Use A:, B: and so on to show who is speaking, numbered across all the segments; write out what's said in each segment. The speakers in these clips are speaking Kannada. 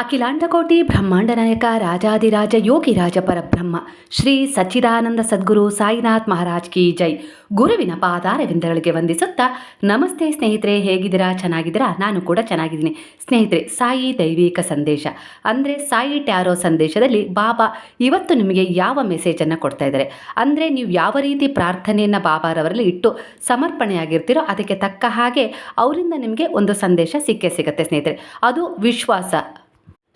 A: ಅಖಿಲಾಂಡಕೋಟಿ ಬ್ರಹ್ಮಾಂಡ ನಾಯಕ ರಾಜಾದಿರಾಜ ಯೋಗಿರಾಜ ಪರಬ್ರಹ್ಮ ಶ್ರೀ ಸಚ್ಚಿದಾನಂದ ಸದ್ಗುರು ಸಾಯಿನಾಥ್ ಮಹಾರಾಜ್ ಕಿ ಜೈ. ಗುರುವಿನ ಪಾದಾರವಿಂದಗಳಿಗೆ ವಂದಿಸುತ್ತಾ, ನಮಸ್ತೆ ಸ್ನೇಹಿತರೆ, ಹೇಗಿದ್ದೀರಾ? ಚೆನ್ನಾಗಿದ್ದೀರಾ? ನಾನು ಕೂಡ ಚೆನ್ನಾಗಿದ್ದೀನಿ. ಸ್ನೇಹಿತರೆ, ಸಾಯಿ ದೈವಿಕ ಸಂದೇಶ. ಅಂದರೆ ಸಾಯಿ ಟ್ಯಾರೋ ಸಂದೇಶದಲ್ಲಿ ಬಾಬಾ ಇವತ್ತು ನಿಮಗೆ ಯಾವ ಮೆಸೇಜನ್ನು ಕೊಡ್ತಾ ಇದ್ದಾರೆ? ಅಂದರೆ ನೀವು ಯಾವ ರೀತಿ ಪ್ರಾರ್ಥನೆಯನ್ನು ಬಾಬಾರವರಲ್ಲಿ ಇಟ್ಟು ಸಮರ್ಪಣೆಯಾಗಿರ್ತೀರೋ ಅದಕ್ಕೆ ತಕ್ಕ ಹಾಗೆ ಅವರಿಂದ ನಿಮಗೆ ಒಂದು ಸಂದೇಶ ಸಿಕ್ಕೇ ಸಿಗುತ್ತೆ ಸ್ನೇಹಿತರೆ. ಅದು ವಿಶ್ವಾಸ.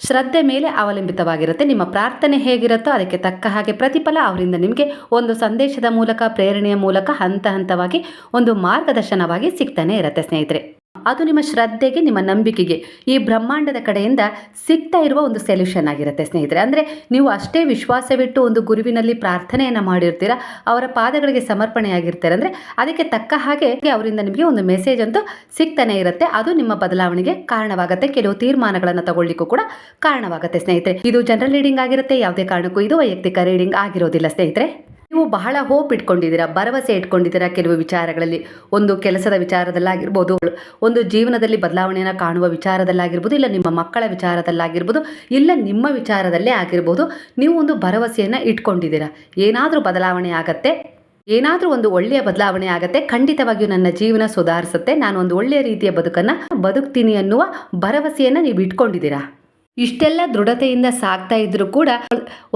A: ಶ್ರದ್ಧೆ ಮೇಲೆ ಅವಲಂಬಿತವಾಗಿರುತ್ತೆ. ನಿಮ್ಮ ಪ್ರಾರ್ಥನೆ ಹೇಗಿರುತ್ತೋ ಅದಕ್ಕೆ ತಕ್ಕ ಹಾಗೆ ಪ್ರತಿಫಲ ಅವರಿಂದ ನಿಮಗೆ ಒಂದು ಸಂದೇಶದ ಮೂಲಕ, ಪ್ರೇರಣೆಯ ಮೂಲಕ ಹಂತ ಹಂತವಾಗಿ ಒಂದು ಮಾರ್ಗದರ್ಶನವಾಗಿ ಸಿಗ್ತಾನೆ ಇರುತ್ತೆ, ಸ್ನೇಹಿತರೆ. ಅದು ನಿಮ್ಮ ಶ್ರದ್ಧೆಗೆ, ನಿಮ್ಮ ನಂಬಿಕೆಗೆ, ಈ ಬ್ರಹ್ಮಾಂಡದ ಕಡೆಯಿಂದ ಸಿಗ್ತಾ ಇರುವ ಒಂದು ಸೊಲ್ಯೂಷನ್ ಆಗಿರುತ್ತೆ ಸ್ನೇಹಿತರೆ. ಅಂದರೆ ನೀವು ಅಷ್ಟೇ ವಿಶ್ವಾಸವಿಟ್ಟು ಒಂದು ಗುರುವಿನಲ್ಲಿ ಪ್ರಾರ್ಥನೆಯನ್ನು ಮಾಡಿರ್ತೀರ, ಅವರ ಪಾದಗಳಿಗೆ ಸಮರ್ಪಣೆಯಾಗಿರ್ತಾರೆ. ಅಂದರೆ ಅದಕ್ಕೆ ತಕ್ಕ ಹಾಗೆ ಅವರಿಂದ ನಿಮಗೆ ಒಂದು ಮೆಸೇಜ್ ಅಂತೂ ಸಿಗ್ತಾನೆ ಇರುತ್ತೆ. ಅದು ನಿಮ್ಮ ಬದಲಾವಣೆಗೆ ಕಾರಣವಾಗುತ್ತೆ. ಕೆಲವು ತೀರ್ಮಾನಗಳನ್ನು ತಗೊಳ್ಳಿಕ್ಕೂ ಕೂಡ ಕಾರಣವಾಗುತ್ತೆ ಸ್ನೇಹಿತರೆ. ಇದು ಜನರಲ್ ರೀಡಿಂಗ್ ಆಗಿರುತ್ತೆ. ಯಾವುದೇ ಕಾರಣಕ್ಕೂ ಇದು ವೈಯಕ್ತಿಕ ರೀಡಿಂಗ್ ಆಗಿರೋದಿಲ್ಲ ಸ್ನೇಹಿತರೆ. ನೀವು ಬಹಳ ಹೋಪ್ ಇಟ್ಕೊಂಡಿದ್ದೀರಾ, ಭರವಸೆ ಇಟ್ಕೊಂಡಿದ್ದೀರಾ ಕೆಲವು ವಿಚಾರಗಳಲ್ಲಿ. ಒಂದು ಕೆಲಸದ ವಿಚಾರದಲ್ಲಾಗಿರ್ಬೋದು, ಒಂದು ಜೀವನದಲ್ಲಿ ಬದಲಾವಣೆಯನ್ನು ಕಾಣುವ ವಿಚಾರದಲ್ಲಾಗಿರ್ಬೋದು, ಇಲ್ಲ ನಿಮ್ಮ ಮಕ್ಕಳ ವಿಚಾರದಲ್ಲಾಗಿರ್ಬೋದು, ಇಲ್ಲ ನಿಮ್ಮ ವಿಚಾರದಲ್ಲೇ ಆಗಿರ್ಬೋದು, ನೀವು ಒಂದು ಭರವಸೆಯನ್ನು ಇಟ್ಕೊಂಡಿದ್ದೀರಾ. ಏನಾದರೂ ಬದಲಾವಣೆ ಆಗತ್ತೆ, ಏನಾದರೂ ಒಂದು ಒಳ್ಳೆಯ ಬದಲಾವಣೆ ಆಗತ್ತೆ, ಖಂಡಿತವಾಗಿಯೂ ನನ್ನ ಜೀವನ ಸುಧಾರಿಸುತ್ತೆ, ನಾನು ಒಂದು ಒಳ್ಳೆಯ ರೀತಿಯ ಬದುಕನ್ನು ಬದುಕ್ತೀನಿ ಅನ್ನುವ ಭರವಸೆಯನ್ನು ನೀವು ಇಟ್ಕೊಂಡಿದ್ದೀರಾ. ಇಷ್ಟೆಲ್ಲ ದೃಢತೆಯಿಂದ ಸಾಗ್ತಾ ಇದ್ರೂ ಕೂಡ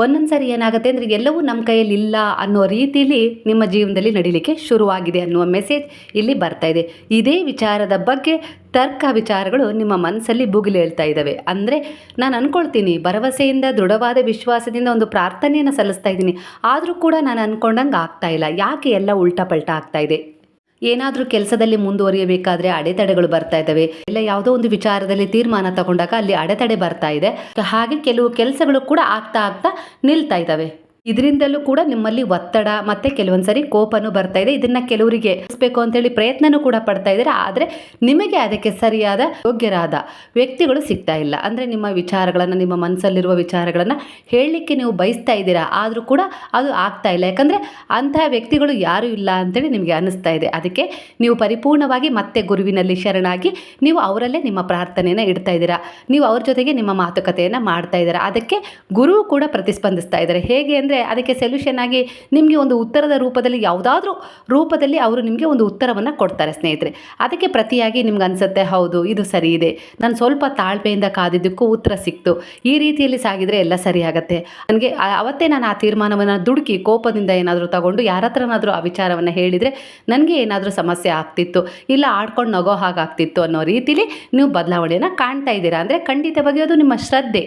A: ಒಂದೊಂದ್ಸರಿ ಏನಾಗುತ್ತೆ ಅಂದರೆ ಎಲ್ಲವೂ ನಮ್ಮ ಕೈಯಲ್ಲಿ ಇಲ್ಲ ಅನ್ನೋ ರೀತಿಯಲ್ಲಿ ನಿಮ್ಮ ಜೀವನದಲ್ಲಿ ನಡೀಲಿಕ್ಕೆ ಶುರುವಾಗಿದೆ ಅನ್ನುವ ಮೆಸೇಜ್ ಇಲ್ಲಿ ಬರ್ತಾ ಇದೆ. ಇದೇ ವಿಚಾರದ ಬಗ್ಗೆ ತರ್ಕ ವಿಚಾರಗಳು ನಿಮ್ಮ ಮನಸ್ಸಲ್ಲಿ ಬುಗಿಲು ಹೇಳ್ತಾ ಇದ್ದಾವೆ. ಅಂದರೆ ನಾನು ಅಂದ್ಕೊಳ್ತೀನಿ ಭರವಸೆಯಿಂದ, ದೃಢವಾದ ವಿಶ್ವಾಸದಿಂದ ಒಂದು ಪ್ರಾರ್ಥನೆಯನ್ನು ಸಲ್ಲಿಸ್ತಾ ಇದ್ದೀನಿ. ಆದರೂ ಕೂಡ ನಾನು ಅಂದ್ಕೊಂಡಂಗೆ ಆಗ್ತಾ ಇಲ್ಲ. ಯಾಕೆ ಎಲ್ಲ ಉಲ್ಟಾ ಪಲ್ಟಾ ಆಗ್ತಾ ಇದೆ? ಏನಾದರೂ ಕೆಲಸದಲ್ಲಿ ಮುಂದುವರಿಯಬೇಕಾದ್ರೆ ಅಡೆತಡೆಗಳು ಬರ್ತಾ ಇದ್ದಾವೆ. ಇಲ್ಲ ಯಾವುದೋ ಒಂದು ವಿಚಾರದಲ್ಲಿ ತೀರ್ಮಾನ ತಗೊಂಡಾಗ ಅಲ್ಲಿ ಅಡೆತಡೆ ಬರ್ತಾ ಇದೆ. ಹಾಗೆ ಕೆಲವು ಕೆಲಸಗಳು ಕೂಡ ಆಗ್ತಾ ಆಗ್ತಾ ನಿಲ್ತಾ ಇದ್ದಾವೆ. ಇದರಿಂದಲೂ ಕೂಡ ನಿಮ್ಮಲ್ಲಿ ಒತ್ತಡ ಮತ್ತೆ ಕೆಲವೊಂದು ಸರಿ ಕೋಪನೂ ಬರ್ತಾ ಇದೆ. ಇದನ್ನ ಕೆಲವರಿಗೆ ಬೇಕು ಅಂತೇಳಿ ಪ್ರಯತ್ನನೂ ಕೂಡ ಪಡ್ತಾ ಇದ್ದಾರೆ. ಆದರೆ ನಿಮಗೆ ಅದಕ್ಕೆ ಸರಿಯಾದ ಯೋಗ್ಯರಾದ ವ್ಯಕ್ತಿಗಳು ಸಿಗ್ತಾ ಇಲ್ಲ. ಅಂದರೆ ನಿಮ್ಮ ವಿಚಾರಗಳನ್ನು, ನಿಮ್ಮ ಮನಸ್ಸಲ್ಲಿರುವ ವಿಚಾರಗಳನ್ನು ಹೇಳಲಿಕ್ಕೆ ನೀವು ಬಯಸ್ತಾ ಇದ್ದೀರಾ? ಆದರೂ ಕೂಡ ಅದು ಆಗ್ತಾ ಇಲ್ಲ. ಯಾಕಂದರೆ ಅಂತಹ ವ್ಯಕ್ತಿಗಳು ಯಾರೂ ಇಲ್ಲ ಅಂತೇಳಿ ನಿಮಗೆ ಅನ್ನಿಸ್ತಾ ಇದೆ. ಅದಕ್ಕೆ ನೀವು ಪರಿಪೂರ್ಣವಾಗಿ ಮತ್ತೆ ಗುರುವಿನಲ್ಲಿ ಶರಣಾಗಿ ನೀವು ಅವರಲ್ಲೇ ನಿಮ್ಮ ಪ್ರಾರ್ಥನೆಯನ್ನು ಇಡ್ತಾ ಇದ್ದೀರಾ? ನೀವು ಅವ್ರ ಜೊತೆಗೆ ನಿಮ್ಮ ಮಾತುಕತೆಯನ್ನು ಮಾಡ್ತಾ ಇದ್ದೀರಾ? ಅದಕ್ಕೆ ಗುರು ಕೂಡ ಪ್ರತಿಸ್ಪಂದಿಸ್ತಾ ಇದ್ದಾರೆ. ಹೇಗೆ ಅದಕ್ಕೆ ಸೊಲ್ಯೂಷನ್ ಆಗಿ ನಿಮಗೆ ಒಂದು ಉತ್ತರದ ರೂಪದಲ್ಲಿ ಯಾವುದಾದ್ರೂ ರೂಪದಲ್ಲಿ ಅವರು ನಿಮಗೆ ಒಂದು ಉತ್ತರವನ್ನು ಕೊಡ್ತಾರೆ ಸ್ನೇಹಿತರೆ. ಅದಕ್ಕೆ ಪ್ರತಿಯಾಗಿ ನಿಮ್ಗೆ ಅನಿಸುತ್ತೆ, ಹೌದು, ಇದು ಸರಿ ಇದೆ. ನಾನು ಸ್ವಲ್ಪ ತಾಳ್ಮೆಯಿಂದ ಕಾದಿದ್ದಕ್ಕೂ ಉತ್ತರ ಸಿಕ್ತು. ಈ ರೀತಿಯಲ್ಲಿ ಸಾಗಿದರೆ ಎಲ್ಲ ಸರಿಯಾಗತ್ತೆ ನನಗೆ ಅವತ್ತೇ ನಾನು ಆ ತೀರ್ಮಾನವನ್ನು ದುಡುಕಿ ಕೋಪದಿಂದ ಏನಾದರೂ ತಗೊಂಡು ಯಾರ ಹತ್ರನಾದರೂ ಆ ವಿಚಾರವನ್ನು ಹೇಳಿದರೆ ನನಗೆ ಏನಾದರೂ ಸಮಸ್ಯೆ ಆಗ್ತಿತ್ತು, ಇಲ್ಲ ಆಡ್ಕೊಂಡು ನಗೋ ಹಾಗಾಗ್ತಿತ್ತು ಅನ್ನೋ ರೀತಿಲಿ ನೀವು ಬದಲಾವಣೆಯನ್ನು ಕಾಣ್ತಾ ಇದ್ದೀರಾ. ಅಂದರೆ ಖಂಡಿತವಾಗಿ ಅದು ನಿಮ್ಮ ಶ್ರದ್ಧೆ.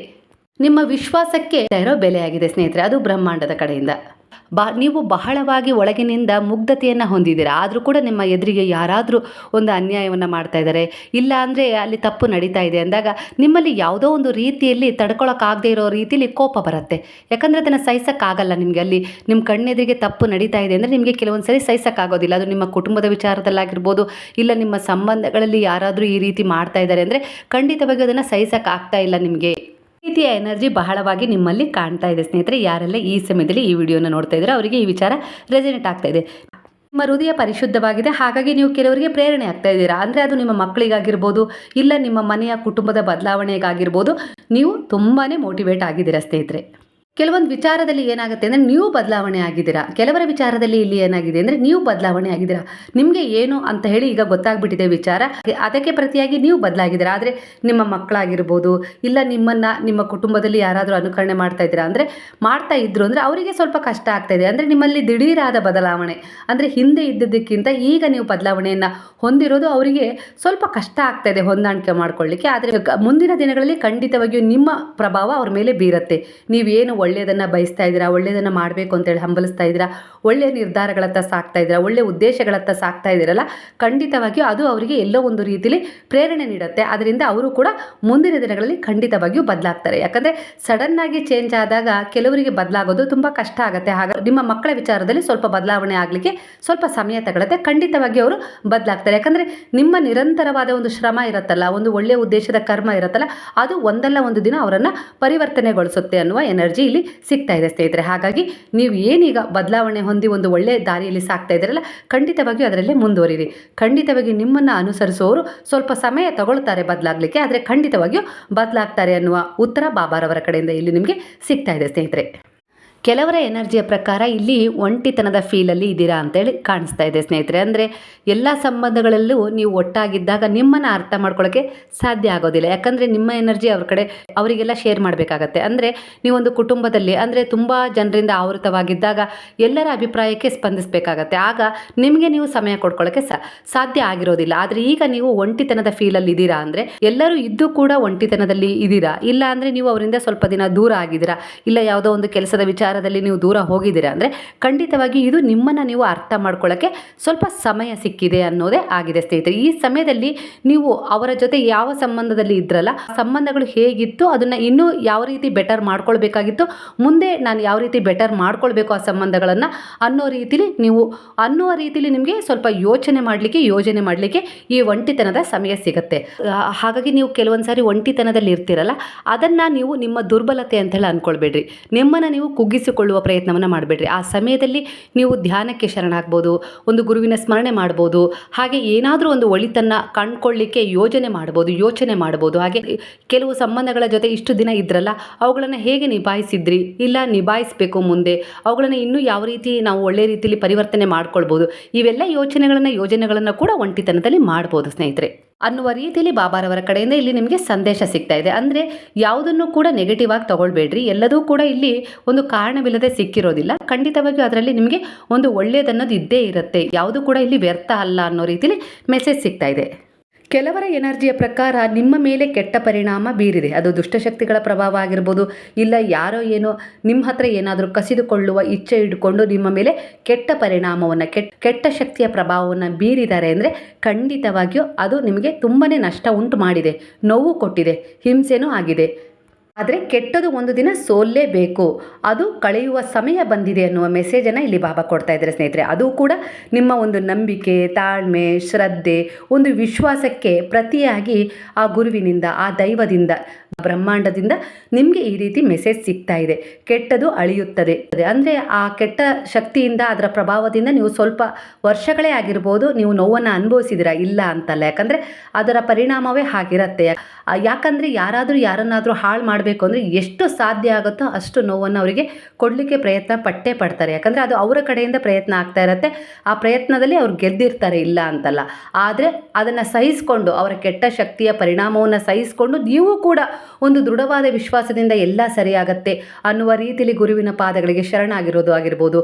A: ನಿಮ್ಮ ವಿಶ್ವಾಸಕ್ಕೆ ಇರೋ ಬೆಲೆಯಾಗಿದೆ ಸ್ನೇಹಿತರೆ, ಅದು ಬ್ರಹ್ಮಾಂಡದ ಕಡೆಯಿಂದ. ಬಾ, ನೀವು ಬಹಳವಾಗಿ ಒಳಗಿನಿಂದ ಮುಗ್ಧತೆಯನ್ನು ಹೊಂದಿದ್ದೀರಾ. ಆದರೂ ಕೂಡ ನಿಮ್ಮ ಎದುರಿಗೆ ಯಾರಾದರೂ ಒಂದು ಅನ್ಯಾಯವನ್ನು ಮಾಡ್ತಾ ಇದ್ದಾರೆ. ಇಲ್ಲ ಅಂದರೆ ಅಲ್ಲಿ ತಪ್ಪು ನಡೀತಾ ಇದೆ ಅಂದಾಗ ನಿಮ್ಮಲ್ಲಿ ಯಾವುದೋ ಒಂದು ರೀತಿಯಲ್ಲಿ ತಡ್ಕೊಳಕ್ಕಾಗದೇ ಇರೋ ರೀತಿಯಲ್ಲಿ ಕೋಪ ಬರುತ್ತೆ. ಯಾಕಂದರೆ ಅದನ್ನು ಸಹಿಸೋಕ್ಕಾಗಲ್ಲ ನಿಮಗೆ ಅಲ್ಲಿ. ನಿಮ್ಮ ಕಣ್ಣೆದುರಿಗೆ ತಪ್ಪು ನಡೀತಾ ಇದೆ ಅಂದರೆ ನಿಮಗೆ ಕೆಲವೊಂದು ಸರಿ ಸಹಿಸೋಕ್ಕಾಗೋದಿಲ್ಲ. ಅದು ನಿಮ್ಮ ಕುಟುಂಬದ ವಿಚಾರದಲ್ಲಾಗಿರ್ಬೋದು, ಇಲ್ಲ ನಿಮ್ಮ ಸಂಬಂಧಗಳಲ್ಲಿ ಯಾರಾದರೂ ಈ ರೀತಿ ಮಾಡ್ತಾ ಇದ್ದಾರೆ ಅಂದರೆ ಖಂಡಿತವಾಗಿ ಅದನ್ನು ಸಹಿಸೋಕ್ಕಾಗ್ತಾ ಇಲ್ಲ ನಿಮಗೆ. ರೀತಿಯ ಎನರ್ಜಿ ಬಹಳವಾಗಿ ನಿಮ್ಮಲ್ಲಿ ಕಾಣ್ತಾ ಇದೆ. ಸ್ನೇಹಿತರೆ, ಯಾರೆಲ್ಲ ಈ ಸಮಯದಲ್ಲಿ ಈ ವಿಡಿಯೋನ ನೋಡ್ತಾ ಇದ್ದಾರೆ ಅವರಿಗೆ ಈ ವಿಚಾರ ರೆಸೆನೆಟ್ ಆಗ್ತಾ ಇದೆ. ನಿಮ್ಮ ಹೃದಯ ಪರಿಶುದ್ಧವಾಗಿದೆ. ಹಾಗಾಗಿ ನೀವು ಕೆಲವರಿಗೆ ಪ್ರೇರಣೆ ಆಗ್ತಾ ಇದ್ದೀರಾ? ಅಂದರೆ ಅದು ನಿಮ್ಮ ಮಕ್ಕಳಿಗಾಗಿರ್ಬೋದು, ಇಲ್ಲ ನಿಮ್ಮ ಮನೆಯ ಕುಟುಂಬದ ಬದಲಾವಣೆಗಾಗಿರ್ಬೋದು, ನೀವು ತುಂಬಾ ಮೋಟಿವೇಟ್ ಆಗಿದ್ದೀರಾ ಸ್ನೇಹಿತರೆ? ಕೆಲವೊಂದು ವಿಚಾರದಲ್ಲಿ ಏನಾಗುತ್ತೆ ಅಂದರೆ ನೀವು ಬದಲಾವಣೆ ಆಗಿದ್ದೀರಾ? ಕೆಲವರ ವಿಚಾರದಲ್ಲಿ ಇಲ್ಲಿ ಏನಾಗಿದೆ ಅಂದರೆ ನೀವು ಬದಲಾವಣೆ ಆಗಿದ್ದೀರಾ? ನಿಮಗೆ ಏನು ಅಂತ ಹೇಳಿ ಈಗ ಗೊತ್ತಾಗ್ಬಿಟ್ಟಿದೆ ವಿಚಾರ. ಅದಕ್ಕೆ ಪ್ರತಿಯಾಗಿ ನೀವು ಬದಲಾಗಿದ್ದೀರ? ಆದರೆ ನಿಮ್ಮ ಮಕ್ಕಳಾಗಿರ್ಬೋದು, ಇಲ್ಲ ನಿಮ್ಮನ್ನು ನಿಮ್ಮ ಕುಟುಂಬದಲ್ಲಿ ಯಾರಾದರೂ ಅನುಕರಣೆ ಮಾಡ್ತಾ ಇದ್ದೀರಾ? ಅಂದರೆ ಮಾಡ್ತಾ ಇದ್ರು ಅಂದರೆ ಅವರಿಗೆ ಸ್ವಲ್ಪ ಕಷ್ಟ ಆಗ್ತಾ ಇದೆ. ಅಂದರೆ ನಿಮ್ಮಲ್ಲಿ ದಿಢೀರಾದ ಬದಲಾವಣೆ. ಅಂದರೆ ಹಿಂದೆ ಇದ್ದದಕ್ಕಿಂತ ಈಗ ನೀವು ಬದಲಾವಣೆಯನ್ನು ಹೊಂದಿರೋದು ಅವರಿಗೆ ಸ್ವಲ್ಪ ಕಷ್ಟ ಆಗ್ತಾ ಇದೆ ಹೊಂದಾಣಿಕೆ ಮಾಡ್ಕೊಳ್ಳಿಕ್ಕೆ. ಆದರೆ ಮುಂದಿನ ದಿನಗಳಲ್ಲಿ ಖಂಡಿತವಾಗಿಯೂ ನಿಮ್ಮ ಪ್ರಭಾವ ಅವ್ರ ಮೇಲೆ ಬೀರುತ್ತೆ. ನೀವೇನು ಒಳ್ಳೆಯದನ್ನು ಬಯಸ್ತಾ ಇದ್ದೀರಾ ಒಳ್ಳೆಯದನ್ನು ಮಾಡಬೇಕು ಅಂತೇಳಿ ಹಂಬಲಿಸ್ತಾ ಇದ್ದೀರಾ ಒಳ್ಳೆಯ ನಿರ್ಧಾರಗಳತ್ತ ಸಾಕ್ತಾ ಇದ್ದೀರಾ ಒಳ್ಳೆಯ ಉದ್ದೇಶಗಳತ್ತ ಸಾಕ್ತಾ ಇದ್ದೀರಲ್ಲ, ಖಂಡಿತವಾಗಿಯೂ ಅದು ಅವರಿಗೆ ಎಲ್ಲೋ ಒಂದು ರೀತಿಯಲ್ಲಿ ಪ್ರೇರಣೆ ನೀಡುತ್ತೆ. ಅದರಿಂದ ಅವರು ಕೂಡ ಮುಂದಿನ ದಿನಗಳಲ್ಲಿ ಖಂಡಿತವಾಗಿಯೂ ಬದಲಾಗ್ತಾರೆ. ಯಾಕಂದರೆ ಸಡನ್ನಾಗಿ ಚೇಂಜ್ ಆದಾಗ ಕೆಲವರಿಗೆ ಬದಲಾಗೋದು ತುಂಬ ಕಷ್ಟ ಆಗುತ್ತೆ. ಹಾಗಾಗಿ ನಿಮ್ಮ ಮಕ್ಕಳ ವಿಚಾರದಲ್ಲಿ ಸ್ವಲ್ಪ ಬದಲಾವಣೆ ಆಗಲಿಕ್ಕೆ ಸ್ವಲ್ಪ ಸಮಯ ತಗೊಳುತ್ತೆ. ಖಂಡಿತವಾಗಿ ಅವರು ಬದಲಾಗ್ತಾರೆ. ಯಾಕಂದರೆ ನಿಮ್ಮ ನಿರಂತರವಾದ ಒಂದು ಶ್ರಮ ಇರುತ್ತಲ್ಲ, ಒಂದು ಒಳ್ಳೆಯ ಉದ್ದೇಶದ ಕರ್ಮ ಇರುತ್ತಲ್ಲ, ಅದು ಒಂದಲ್ಲ ಒಂದು ದಿನ ಅವರನ್ನು ಪರಿವರ್ತನೆಗೊಳಿಸುತ್ತೆ ಅನ್ನುವ ಎನರ್ಜಿ ಇಲ್ಲಿ ಸಿಗ್ತಾ ಇದೆ ಸ್ನೇಹಿತರೆ. ಹಾಗಾಗಿ ನೀವು ಏನೀಗ ಬದಲಾವಣೆ ಹೊಂದಿ ಒಂದು ಒಳ್ಳೆಯ ದಾರಿಯಲ್ಲಿ ಸಾಕ್ತಾ ಇದ್ದೀರಲ್ಲ, ಖಂಡಿತವಾಗಿಯೂ ಅದರಲ್ಲೇ ಮುಂದುವರಿರಿ ಖಂಡಿತವಾಗಿ ನಿಮ್ಮನ್ನು ಅನುಸರಿಸುವವರು ಸ್ವಲ್ಪ ಸಮಯ ತಗೊಳ್ತಾರೆ ಬದಲಾಗಲಿಕ್ಕೆ, ಆದರೆ ಖಂಡಿತವಾಗಿಯೂ ಬದಲಾಗ್ತಾರೆ ಅನ್ನುವ ಉತ್ತರ ಬಾಬಾರವರ ಕಡೆಯಿಂದ ಇಲ್ಲಿ ನಿಮಗೆ ಸಿಗ್ತಾ ಇದೆ ಸ್ನೇಹಿತರೆ. ಕೆಲವರ ಎನರ್ಜಿಯ ಪ್ರಕಾರ ಇಲ್ಲಿ ಒಂಟಿತನದ ಫೀಲಲ್ಲಿ ಇದ್ದೀರಾ ಅಂತೇಳಿ ಕಾಣಿಸ್ತಾ ಇದೆ ಸ್ನೇಹಿತರೆ. ಅಂದರೆ ಎಲ್ಲ ಸಂಬಂಧಗಳಲ್ಲೂ ನೀವು ಒಟ್ಟಾಗಿದ್ದಾಗ ನಿಮ್ಮನ್ನು ಅರ್ಥ ಮಾಡ್ಕೊಳ್ಳೋಕ್ಕೆ ಸಾಧ್ಯ ಆಗೋದಿಲ್ಲ. ಯಾಕಂದರೆ ನಿಮ್ಮ ಎನರ್ಜಿ ಅವ್ರ ಕಡೆ ಅವರಿಗೆಲ್ಲ ಶೇರ್ ಮಾಡಬೇಕಾಗತ್ತೆ. ಅಂದರೆ ನೀವೊಂದು ಕುಟುಂಬದಲ್ಲಿ, ಅಂದರೆ ತುಂಬ ಜನರಿಂದ ಆವೃತವಾಗಿದ್ದಾಗ ಎಲ್ಲರ ಅಭಿಪ್ರಾಯಕ್ಕೆ ಸ್ಪಂದಿಸಬೇಕಾಗತ್ತೆ. ಆಗ ನಿಮಗೆ ನೀವು ಸಮಯ ಕೊಡ್ಕೊಳ್ಳೋಕ್ಕೆ ಸಾಧ್ಯ ಆಗಿರೋದಿಲ್ಲ. ಆದರೆ ಈಗ ನೀವು ಒಂಟಿತನದ ಫೀಲಲ್ಲಿ ಇದ್ದೀರಾ ಅಂದರೆ ಎಲ್ಲರೂ ಇದ್ದು ಕೂಡ ಒಂಟಿತನದಲ್ಲಿ ಇದ್ದೀರಾ? ಇಲ್ಲ ಅಂದರೆ ನೀವು ಅವರಿಂದ ಸ್ವಲ್ಪ ದಿನ ದೂರ ಆಗಿದ್ದೀರಾ? ಇಲ್ಲ ಯಾವುದೋ ಒಂದು ಕೆಲಸದ ವಿಚಾರದಲ್ಲಿ ನೀವು ದೂರ ಹೋಗಿದ್ದೀರಾ ಅಂದರೆ ಖಂಡಿತವಾಗಿ ಇದು ನಿಮ್ಮನ್ನು ನೀವು ಅರ್ಥ ಮಾಡ್ಕೊಳ್ಳೋಕ್ಕೆ ಸ್ವಲ್ಪ ಸಮಯ ಸಿಕ್ಕಿದೆ ಅನ್ನೋದೇ ಆಗಿದೆ ಸ್ನೇಹಿತರೆ. ಈ ಸಮಯದಲ್ಲಿ ನೀವು ಅವರ ಜೊತೆ ಯಾವ ಸಂಬಂಧದಲ್ಲಿ ಇದ್ರಲ್ಲ ಸಂಬಂಧಗಳು ಹೇಗಿತ್ತು, ಅದನ್ನು ಇನ್ನೂ ಯಾವ ರೀತಿ ಬೆಟರ್ ಮಾಡ್ಕೊಳ್ಬೇಕಾಗಿತ್ತು, ಮುಂದೆ ನಾನು ಯಾವ ರೀತಿ ಬೆಟರ್ ಮಾಡ್ಕೊಳ್ಬೇಕು ಆ ಸಂಬಂಧಗಳನ್ನು ಅನ್ನೋ ರೀತಿಲಿ ನೀವು, ಅನ್ನೋ ರೀತಿಲಿ ನಿಮಗೆ ಸ್ವಲ್ಪ ಯೋಚನೆ ಮಾಡಲಿಕ್ಕೆ, ಯೋಜನೆ ಮಾಡಲಿಕ್ಕೆ ಈ ಒಂಟಿತನದ ಸಮಯ ಸಿಗುತ್ತೆ. ಹಾಗಾಗಿ ನೀವು ಕೆಲವೊಂದು ಸಾರಿ ಒಂಟಿತನದಲ್ಲಿ ಇರ್ತೀರಲ್ಲ, ಅದನ್ನು ನೀವು ನಿಮ್ಮ ದುರ್ಬಲತೆ ಅಂತ ಹೇಳಿ ಅಂದ್ಕೊಳ್ಬೇಡ್ರಿ ನಿಮ್ಮನ್ನು ನೀವು ಕುಗ್ಗಿಸಿಕೊಳ್ಳುವ ಪ್ರಯತ್ನವನ್ನು ಮಾಡಬೇಡ್ರಿ. ಆ ಸಮಯದಲ್ಲಿ ನೀವು ಧ್ಯಾನಕ್ಕೆ ಶರಣಾಗ್ಬೋದು, ಒಂದು ಗುರುವಿನ ಸ್ಮರಣೆ ಮಾಡ್ಬೋದು, ಹಾಗೆ ಏನಾದರೂ ಒಂದು ಒಳಿತನ್ನು ಕಂಡ್ಕೊಳ್ಳಿಕ್ಕೆ ಯೋಜನೆ ಮಾಡ್ಬೋದು, ಯೋಚನೆ ಮಾಡ್ಬೋದು. ಹಾಗೆ ಕೆಲವು ಸಂಬಂಧಗಳ ಜೊತೆ ಇಷ್ಟು ದಿನ ಇದ್ರಲ್ಲ, ಅವುಗಳನ್ನು ಹೇಗೆ ನಿಭಾಯಿಸಿದ್ರಿ? ಇಲ್ಲ, ನಿಭಾಯಿಸಬೇಕು ಮುಂದೆ. ಅವುಗಳನ್ನು ಇನ್ನೂ ಯಾವ ರೀತಿ ನಾವು ಒಳ್ಳೆಯ ರೀತಿಯಲ್ಲಿ ಪರಿವರ್ತನೆ ಮಾಡ್ಕೊಳ್ಬೋದು? ಇವೆಲ್ಲ ಯೋಚನೆಗಳನ್ನು ಯೋಜನೆಗಳನ್ನು ಕೂಡ ಒಂಟಿತನದಲ್ಲಿ ಮಾಡ್ಬೋದು ಸ್ನೇಹಿತರೆ. ಅನ್ನುವ ರೀತಿಯಲ್ಲಿ ಬಾಬಾರವರ ಕಡೆಯಿಂದ ಇಲ್ಲಿ ನಿಮಗೆ ಸಂದೇಶ ಸಿಗ್ತಾ ಇದೆ. ಅಂದರೆ ಯಾವುದನ್ನು ಕೂಡ ನೆಗೆಟಿವ್ ಆಗಿ ತಗೊಳ್ಬೇಡ್ರಿ. ಎಲ್ಲದೂ ಕೂಡ ಇಲ್ಲಿ ಒಂದು ಕಾರಣವಿಲ್ಲದೆ ಸಿಕ್ಕಿರೋದಿಲ್ಲ. ಖಂಡಿತವಾಗಿಯೂ ಅದರಲ್ಲಿ ನಿಮಗೆ ಒಂದು ಒಳ್ಳೆಯದನ್ನೋದು ಇದ್ದೇ ಇರುತ್ತೆ. ಯಾವುದು ಕೂಡ ಇಲ್ಲಿ ವ್ಯರ್ಥ ಅಲ್ಲ ಅನ್ನೋ ರೀತಿಯಲ್ಲಿ ಮೆಸೇಜ್ ಸಿಗ್ತಾ ಇದೆ. ಕೆಲವರ ಎನರ್ಜಿಯ ಪ್ರಕಾರ ನಿಮ್ಮ ಮೇಲೆ ಕೆಟ್ಟ ಪರಿಣಾಮ ಬೀರಿದೆ. ಅದು ದುಷ್ಟಶಕ್ತಿಗಳ ಪ್ರಭಾವ ಆಗಿರ್ಬೋದು, ಇಲ್ಲ ಯಾರೋ ಏನೋ ನಿಮ್ಮ ಹತ್ರ ಏನಾದರೂ ಕಸಿದುಕೊಳ್ಳುವ ಇಚ್ಛೆ ಇಟ್ಕೊಂಡು ನಿಮ್ಮ ಮೇಲೆ ಕೆಟ್ಟ ಪರಿಣಾಮವನ್ನು ಕೆಟ್ಟ ಶಕ್ತಿಯ ಪ್ರಭಾವವನ್ನು ಬೀರಿದ್ದಾರೆ ಅಂದರೆ ಖಂಡಿತವಾಗಿಯೂ ಅದು ನಿಮಗೆ ತುಂಬಾ ನಷ್ಟ ಉಂಟು ಮಾಡಿದೆ, ನೋವು ಕೊಟ್ಟಿದೆ, ಹಿಂಸೆನೂ ಆಗಿದೆ. ಆದರೆ ಕೆಟ್ಟದು ಒಂದು ದಿನ ಸೋಲ್ಲೇಬೇಕು. ಅದು ಕಳೆಯುವ ಸಮಯ ಬಂದಿದೆ ಅನ್ನುವ ಮೆಸೇಜನ್ನು ಇಲ್ಲಿ ಬಾಬಾ ಕೊಡ್ತಾ ಇದ್ದಾರೆ ಸ್ನೇಹಿತರೆ. ಅದು ಕೂಡ ನಿಮ್ಮ ಒಂದು ನಂಬಿಕೆ, ತಾಳ್ಮೆ, ಶ್ರದ್ಧೆ, ಒಂದು ವಿಶ್ವಾಸಕ್ಕೆ ಪ್ರತಿಯಾಗಿ ಆ ಗುರುವಿನಿಂದ, ಆ ದೈವದಿಂದ ಬ್ರಹ್ಮಾಂಡದಿಂದ ನಿಮಗೆ ಈ ರೀತಿ ಮೆಸೇಜ್ ಸಿಗ್ತಾ ಇದೆ. ಕೆಟ್ಟದು ಅಳಿಯುತ್ತದೆ. ಅಂದರೆ ಆ ಕೆಟ್ಟ ಶಕ್ತಿಯಿಂದ, ಅದರ ಪ್ರಭಾವದಿಂದ ನೀವು ಸ್ವಲ್ಪ ವರ್ಷಗಳೇ ಆಗಿರ್ಬೋದು ನೀವು ನೋವನ್ನು ಅನುಭವಿಸಿದಿರಾ? ಇಲ್ಲ ಅಂತಲ್ಲ. ಯಾಕಂದರೆ ಅದರ ಪರಿಣಾಮವೇ ಹಾಗಿರತ್ತೆ. ಯಾಕಂದರೆ ಯಾರಾದರೂ ಯಾರನ್ನಾದರೂ ಹಾಳು ಮಾಡಬೇಕು ಅಂದರೆ ಎಷ್ಟು ಸಾಧ್ಯ ಆಗುತ್ತೋ ಅಷ್ಟು ನೋವನ್ನು ಅವರಿಗೆ ಕೊಡಲಿಕ್ಕೆ ಪ್ರಯತ್ನ ಪಟ್ಟೇ ಪಡ್ತಾರೆ. ಯಾಕಂದರೆ ಅದು ಅವರ ಕಡೆಯಿಂದ ಪ್ರಯತ್ನ ಆಗ್ತಾ ಇರತ್ತೆ. ಆ ಪ್ರಯತ್ನದಲ್ಲಿ ಅವ್ರು ಗೆದ್ದಿರ್ತಾರೆ ಇಲ್ಲ ಅಂತಲ್ಲ. ಆದರೆ ಅದನ್ನು ಸಹಿಸಿಕೊಂಡು, ಅವರ ಕೆಟ್ಟ ಶಕ್ತಿಯ ಪರಿಣಾಮವನ್ನು ಸಹಿಸಿಕೊಂಡು ನೀವು ಕೂಡ ಒಂದು ದೃಢವಾದ ವಿಶ್ವಾಸದಿಂದ ಎಲ್ಲ ಸರಿಯಾಗತ್ತೆ ಅನ್ನುವ ರೀತಿಯಲ್ಲಿ ಗುರುವಿನ ಪಾದಗಳಿಗೆ ಶರಣಾಗಿರೋದು ಆಗಿರ್ಬೋದು.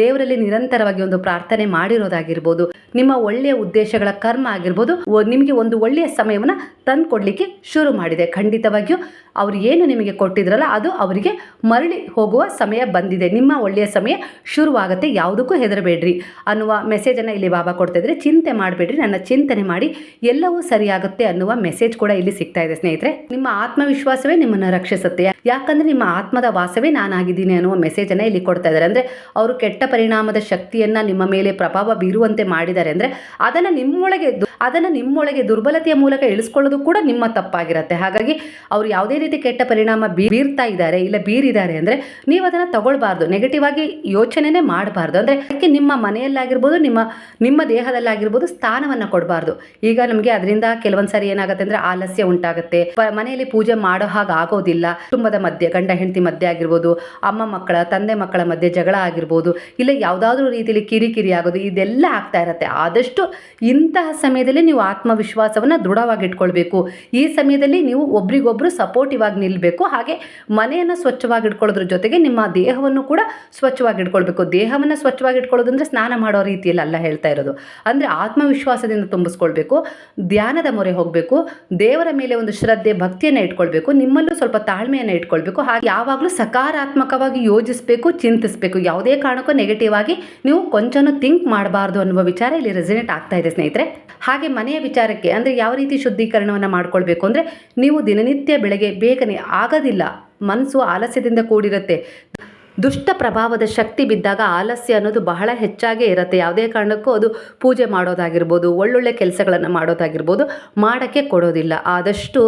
A: ದೇವರಲ್ಲಿ ನಿರಂತರವಾಗಿ ಒಂದು ಪ್ರಾರ್ಥನೆ ಮಾಡಿರೋದಾಗಿರ್ಬೋದು. ನಿಮ್ಮ ಒಳ್ಳೆಯ ಉದ್ದೇಶಗಳ ಕರ್ಮ ಆಗಿರ್ಬೋದು. ನಿಮಗೆ ಒಂದು ಒಳ್ಳೆಯ ಸಮಯವನ್ನು ತಂದುಕೊಡ್ಲಿಕ್ಕೆ ಶುರು ಮಾಡಿದೆ. ಖಂಡಿತವಾಗಿಯೂ ಅವರು ಏನು ನಿಮಗೆ ಕೊಟ್ಟಿದ್ರಲ್ಲ ಅದು ಅವರಿಗೆ ಮರಳಿ ಹೋಗುವ ಸಮಯ ಬಂದಿದೆ. ನಿಮ್ಮ ಒಳ್ಳೆಯ ಸಮಯ ಶುರುವಾಗುತ್ತೆ. ಯಾವುದಕ್ಕೂ ಹೆದರಬೇಡ್ರಿ ಅನ್ನುವ ಮೆಸೇಜನ್ನು ಇಲ್ಲಿ ಬಾಬಾ ಕೊಡ್ತಾ ಇದ್ರೆ ಚಿಂತೆ ಮಾಡಬೇಡ್ರಿ. ನನ್ನ ಚಿಂತನೆ ಮಾಡಿ ಎಲ್ಲವೂ ಸರಿಯಾಗುತ್ತೆ ಅನ್ನುವ ಮೆಸೇಜ್ ಕೂಡ ಇಲ್ಲಿ ಸಿಗ್ತಾ ಇದೆ ಸ್ನೇಹಿತರೆ. ನಿಮ್ಮ ಆತ್ಮವಿಶ್ವಾಸವೇ ನಿಮ್ಮನ್ನು ರಕ್ಷಿಸುತ್ತೆ. ಯಾಕಂದ್ರೆ ನಿಮ್ಮ ಆತ್ಮದ ವಾಸವೇ ನಾನಾಗಿದ್ದೀನಿ ಅನ್ನುವ ಮೆಸೇಜ್ ಅನ್ನ ಇಲ್ಲಿ ಕೊಡ್ತಾ ಇದ್ದಾರೆ ಅಂದ್ರೆ ಅವರು ಕೆಟ್ಟ ಪರಿಣಾಮದ ಶಕ್ತಿಯನ್ನ ನಿಮ್ಮ ಮೇಲೆ ಪ್ರಭಾವ ಬೀರುವಂತೆ ಮಾಡಿದ್ದಾರೆ. ಅಂದ್ರೆ ಅದನ್ನ ನಿಮ್ಮೊಳಗೆ ಅದನ್ನ ನಿಮ್ಮೊಳಗೆ ದುರ್ಬಲತೆಯ ಮೂಲಕ ಇಳಿಸ್ಕೊಳ್ಳೋದು ಕೂಡ ನಿಮ್ಮ ತಪ್ಪಾಗಿರುತ್ತೆ. ಹಾಗಾಗಿ ಅವರು ಯಾವುದೇ ರೀತಿ ಕೆಟ್ಟ ಪರಿಣಾಮ ಬೀರ್ತಾ ಇದ್ದಾರೆ ಇಲ್ಲ ಬೀರಿದ್ದಾರೆ ಅಂದ್ರೆ ನೀವು ಅದನ್ನ ತಗೊಳ್ಬಾರ್ದು. ನೆಗೆಟಿವ್ ಆಗಿ ಯೋಚನೆನೇ ಮಾಡಬಾರ್ದು. ಅಂದ್ರೆ ಅದಕ್ಕೆ ನಿಮ್ಮ ಮನೆಯಲ್ಲಾಗಿರ್ಬೋದು, ನಿಮ್ಮ ನಿಮ್ಮ ದೇಹದಲ್ಲಾಗಿರ್ಬೋದು ಸ್ಥಾನವನ್ನ ಕೊಡಬಾರ್ದು. ಈಗ ನಮಗೆ ಅದರಿಂದ ಕೆಲವೊಂದು ಸಾರಿ ಏನಾಗುತ್ತೆ ಅಂದ್ರೆ ಆಲಸ್ಯ ಉಂಟಾಗುತ್ತೆ. ಮನೆಯಲ್ಲಿ ಪೂಜೆ ಮಾಡೋ ಹಾಗೆ ಆಗೋದಿಲ್ಲ. ಕುಟುಂಬದ ಮಧ್ಯೆ, ಗಂಡ, ಹೆಂಡತಿ ಮಧ್ಯೆ ಆಗಿರ್ಬೋದು, ಅಮ್ಮ ಮಕ್ಕಳ, ತಂದೆ ಮಕ್ಕಳ ಮಧ್ಯೆ ಜಗಳ ಆಗಿರ್ಬೋದು, ಇಲ್ಲ ಯಾವುದಾದ್ರೂ ರೀತಿಯಲ್ಲಿ ಕಿರಿಕಿರಿ ಆಗೋದು, ಇದೆಲ್ಲ ಆಗ್ತಾ ಇರುತ್ತೆ. ಆದಷ್ಟು ಇಂತಹ ಸಮಯದಲ್ಲಿ ನೀವು ಆತ್ಮವಿಶ್ವಾಸವನ್ನು ದೃಢವಾಗಿ ಇಟ್ಕೊಳ್ಬೇಕು ಈ ಸಮಯದಲ್ಲಿ ನೀವು ಒಬ್ರಿಗೊಬ್ರು ಸಪೋರ್ಟಿವ್ ಆಗಿ ನಿಲ್ಲಬೇಕು ಹಾಗೆ ಮನೆಯನ್ನು ಸ್ವಚ್ಛವಾಗಿ ಇಟ್ಕೊಳ್ಳೋದ್ರ ಜೊತೆಗೆ ನಿಮ್ಮ ದೇಹವನ್ನು ಕೂಡ ಸ್ವಚ್ಛವಾಗಿ ಇಟ್ಕೊಳ್ಬೇಕು ದೇಹವನ್ನು ಸ್ವಚ್ಛವಾಗಿ ಇಟ್ಕೊಳ್ಳೋದು ಅಂದರೆ ಸ್ನಾನ ಮಾಡೋ ರೀತಿಯಲ್ಲಿ ಅಲ್ಲ ಹೇಳ್ತಾ ಇರೋದು. ಅಂದರೆ ಆತ್ಮವಿಶ್ವಾಸದಿಂದ ತುಂಬಿಸ್ಕೊಳ್ಬೇಕು. ಧ್ಯಾನದ ಮೊರೆ ಹೋಗಬೇಕು. ದೇವರ ಮೇಲೆ ಒಂದು ಶ್ರದ್ಧೆ, ಭಕ್ತಿಯನ್ನು ಇಟ್ಕೊಳ್ಬೇಕು. ನಿಮ್ಮಲ್ಲೂ ಸ್ವಲ್ಪ ತಾಳ್ಮೆಯನ್ನು ಇಟ್ಕೊಳ್ಬೇಕು, ಹಾಗೆ ಯಾವಾಗಲೂ ಸಕಾರಾತ್ಮಕವಾಗಿ ಯೋಜಿಸಬೇಕು, ಚಿಂತಿಸಬೇಕು. ಯಾವುದೇ ಕಾರಣಕ್ಕೂ ನೆಗೆಟಿವ್ ಆಗಿ ನೀವು ಕೊಂಚನೂ ಥಿಂಕ್ ಮಾಡಬಾರ್ದು ಅನ್ನುವ ವಿಚಾರ ಇಲ್ಲಿ ರೆಸಿನೆಟ್ ಆಗ್ತಾ ಇದೆ ಸ್ನೇಹಿತರೆ. ಹಾಗೆ ಮನೆಯ ವಿಚಾರಕ್ಕೆ ಅಂದರೆ ಯಾವ ರೀತಿ ಶುದ್ಧೀಕರಣವನ್ನು ಮಾಡ್ಕೊಳ್ಬೇಕು ಅಂದರೆ, ನೀವು ದಿನನಿತ್ಯ ಬೆಳಗ್ಗೆ ಬೇಗನೆ ಆಗೋದಿಲ್ಲ, ಮನಸ್ಸು ಆಲಸ್ಯದಿಂದ ಕೂಡಿರುತ್ತೆ ದುಷ್ಟ ಪ್ರಭಾವದ ಶಕ್ತಿ ಬಿದ್ದಾಗ ಆಲಸ್ಯ ಅನ್ನೋದು ಬಹಳ ಹೆಚ್ಚಾಗೇ ಇರುತ್ತೆ. ಯಾವುದೇ ಕಾರಣಕ್ಕೂ ಅದು ಪೂಜೆ ಮಾಡೋದಾಗಿರ್ಬೋದು, ಒಳ್ಳೊಳ್ಳೆ ಕೆಲಸಗಳನ್ನು ಮಾಡೋದಾಗಿರ್ಬೋದು ಮಾಡೋಕ್ಕೆ ಕೊಡೋದಿಲ್ಲ. ಆದಷ್ಟು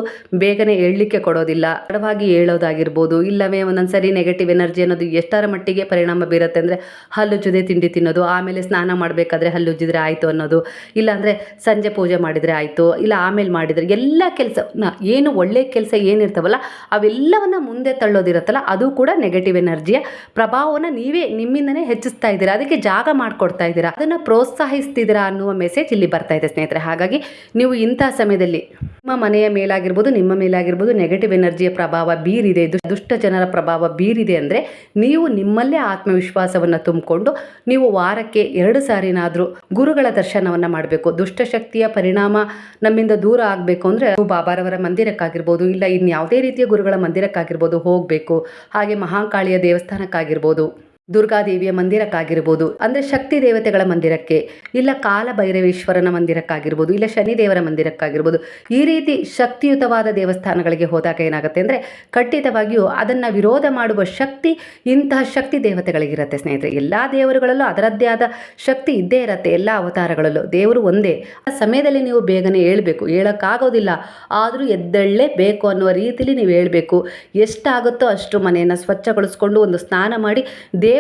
A: ಬೇಗನೆ ಏಳಲಿಕ್ಕೆ ಕೊಡೋದಿಲ್ಲ. ತಡವಾಗಿ ಹೇಳೋದಾಗಿರ್ಬೋದು ಇಲ್ಲವೇ ಒಂದೊಂದು ಸರಿ ನೆಗೆಟಿವ್ ಎನರ್ಜಿ ಅನ್ನೋದು ಎಷ್ಟರ ಮಟ್ಟಿಗೆ ಪರಿಣಾಮ ಬೀರುತ್ತೆ ಅಂದರೆ ಹಲ್ಲುಜ್ಜದೆ ತಿಂಡಿ ತಿನ್ನೋದು, ಆಮೇಲೆ ಸ್ನಾನ ಮಾಡಬೇಕಾದ್ರೆ ಹಲ್ಲುಜ್ಜಿದ್ರೆ ಆಯಿತು ಅನ್ನೋದು, ಇಲ್ಲಾಂದರೆ ಸಂಜೆ ಪೂಜೆ ಮಾಡಿದರೆ ಆಯಿತು, ಇಲ್ಲ ಆಮೇಲೆ ಮಾಡಿದರೆ ಎಲ್ಲ ಕೆಲಸ ಏನು ಒಳ್ಳೆಯ ಕೆಲಸ ಏನಿರ್ತಾವಲ್ಲ, ಅವೆಲ್ಲವನ್ನು ಮುಂದೆ ತಳ್ಳೋದಿರುತ್ತಲ್ಲ, ಅದು ಕೂಡ ನೆಗೆಟಿವ್ ಎನರ್ಜಿಯ ಪ್ರಭಾವವನ್ನು ನೀವೇ ನಿಮ್ಮಿಂದನೇ ಹೆಚ್ಚಿಸ್ತಾ ಇದ್ದೀರಾ? ಅದಕ್ಕೆ ಜಾಗ ಮಾಡಿಕೊಡ್ತಾ ಇದ್ದೀರಾ? ಅದನ್ನು ಪ್ರೋತ್ಸಾಹಿಸ್ತಿದ್ದೀರಾ ಅನ್ನುವ ಮೆಸೇಜ್ ಇಲ್ಲಿ ಬರ್ತಾ ಇದೆ ಸ್ನೇಹಿತರೆ. ಹಾಗಾಗಿ ನೀವು ಇಂಥ ಸಮಯದಲ್ಲಿ ನಿಮ್ಮ ಮನೆಯ ಮೇಲಾಗಿರ್ಬೋದು, ನಿಮ್ಮ ಮೇಲಾಗಿರ್ಬೋದು ನೆಗೆಟಿವ್ ಎನರ್ಜಿಯ ಪ್ರಭಾವ ಬೀರಿದೆ, ದುಷ್ಟ ಜನರ ಪ್ರಭಾವ ಬೀರಿದೆ ಅಂದರೆ ನೀವು ನಿಮ್ಮಲ್ಲೇ ಆತ್ಮವಿಶ್ವಾಸವನ್ನು ತುಂಬಿಕೊಂಡು ನೀವು ವಾರಕ್ಕೆ ಎರಡು ಸಾರಿನಾದರೂ ಗುರುಗಳ ದರ್ಶನವನ್ನು ಮಾಡಬೇಕು. ದುಷ್ಟಶಕ್ತಿಯ ಪರಿಣಾಮ ನಮ್ಮಿಂದ ದೂರ ಆಗಬೇಕು ಅಂದರೆ ಬಾಬಾರವರ ಮಂದಿರಕ್ಕಾಗಿರ್ಬೋದು, ಇಲ್ಲ ಇನ್ಯಾವುದೇ ರೀತಿಯ ಗುರುಗಳ ಮಂದಿರಕ್ಕಾಗಿರ್ಬೋದು ಹೋಗಬೇಕು. ಹಾಗೆ ಮಹಾಕಾಳಿಯ ದೇವಸ್ಥಾನಕ್ಕಾಗಿರ್ಬೋದು ದುರ್ಗಾದೇವಿಯ ಮಂದಿರಕ್ಕಾಗಿರ್ಬೋದು, ಅಂದರೆ ಶಕ್ತಿ ದೇವತೆಗಳ ಮಂದಿರಕ್ಕೆ, ಇಲ್ಲ ಕಾಲ ಭೈರವೇಶ್ವರನ ಮಂದಿರಕ್ಕಾಗಿರ್ಬೋದು, ಇಲ್ಲ ಶನಿದೇವರ ಮಂದಿರಕ್ಕಾಗಿರ್ಬೋದು, ಈ ರೀತಿ ಶಕ್ತಿಯುತವಾದ ದೇವಸ್ಥಾನಗಳಿಗೆ ಹೋದಾಗ ಏನಾಗುತ್ತೆ ಅಂದರೆ ಖಂಡಿತವಾಗಿಯೂ ಅದನ್ನು ವಿರೋಧ ಮಾಡುವ ಶಕ್ತಿ ಇಂತಹ ಶಕ್ತಿ ದೇವತೆಗಳಿಗಿರುತ್ತೆ ಸ್ನೇಹಿತರೆ. ಎಲ್ಲ ದೇವರುಗಳಲ್ಲೂ ಅದರದ್ದೇ ಆದ ಶಕ್ತಿ ಇದ್ದೇ ಇರುತ್ತೆ, ಎಲ್ಲ ಅವತಾರಗಳಲ್ಲೂ. ದೇವರು ಒಂದೇ. ಆ ಸಮಯದಲ್ಲಿ ನೀವು ಬೇಗನೆ ಹೇಳಬೇಕು. ಹೇಳೋಕ್ಕಾಗೋದಿಲ್ಲ. ಆದರೂ ಎದ್ದೇಳಲೇ ಬೇಕು ಅನ್ನುವ ರೀತಿಯಲ್ಲಿ ನೀವು ಹೇಳಬೇಕು. ಎಷ್ಟಾಗುತ್ತೋ ಅಷ್ಟು ಮನೆಯನ್ನು ಸ್ವಚ್ಛಗೊಳಿಸ್ಕೊಂಡು ಒಂದು ಸ್ನಾನ ಮಾಡಿ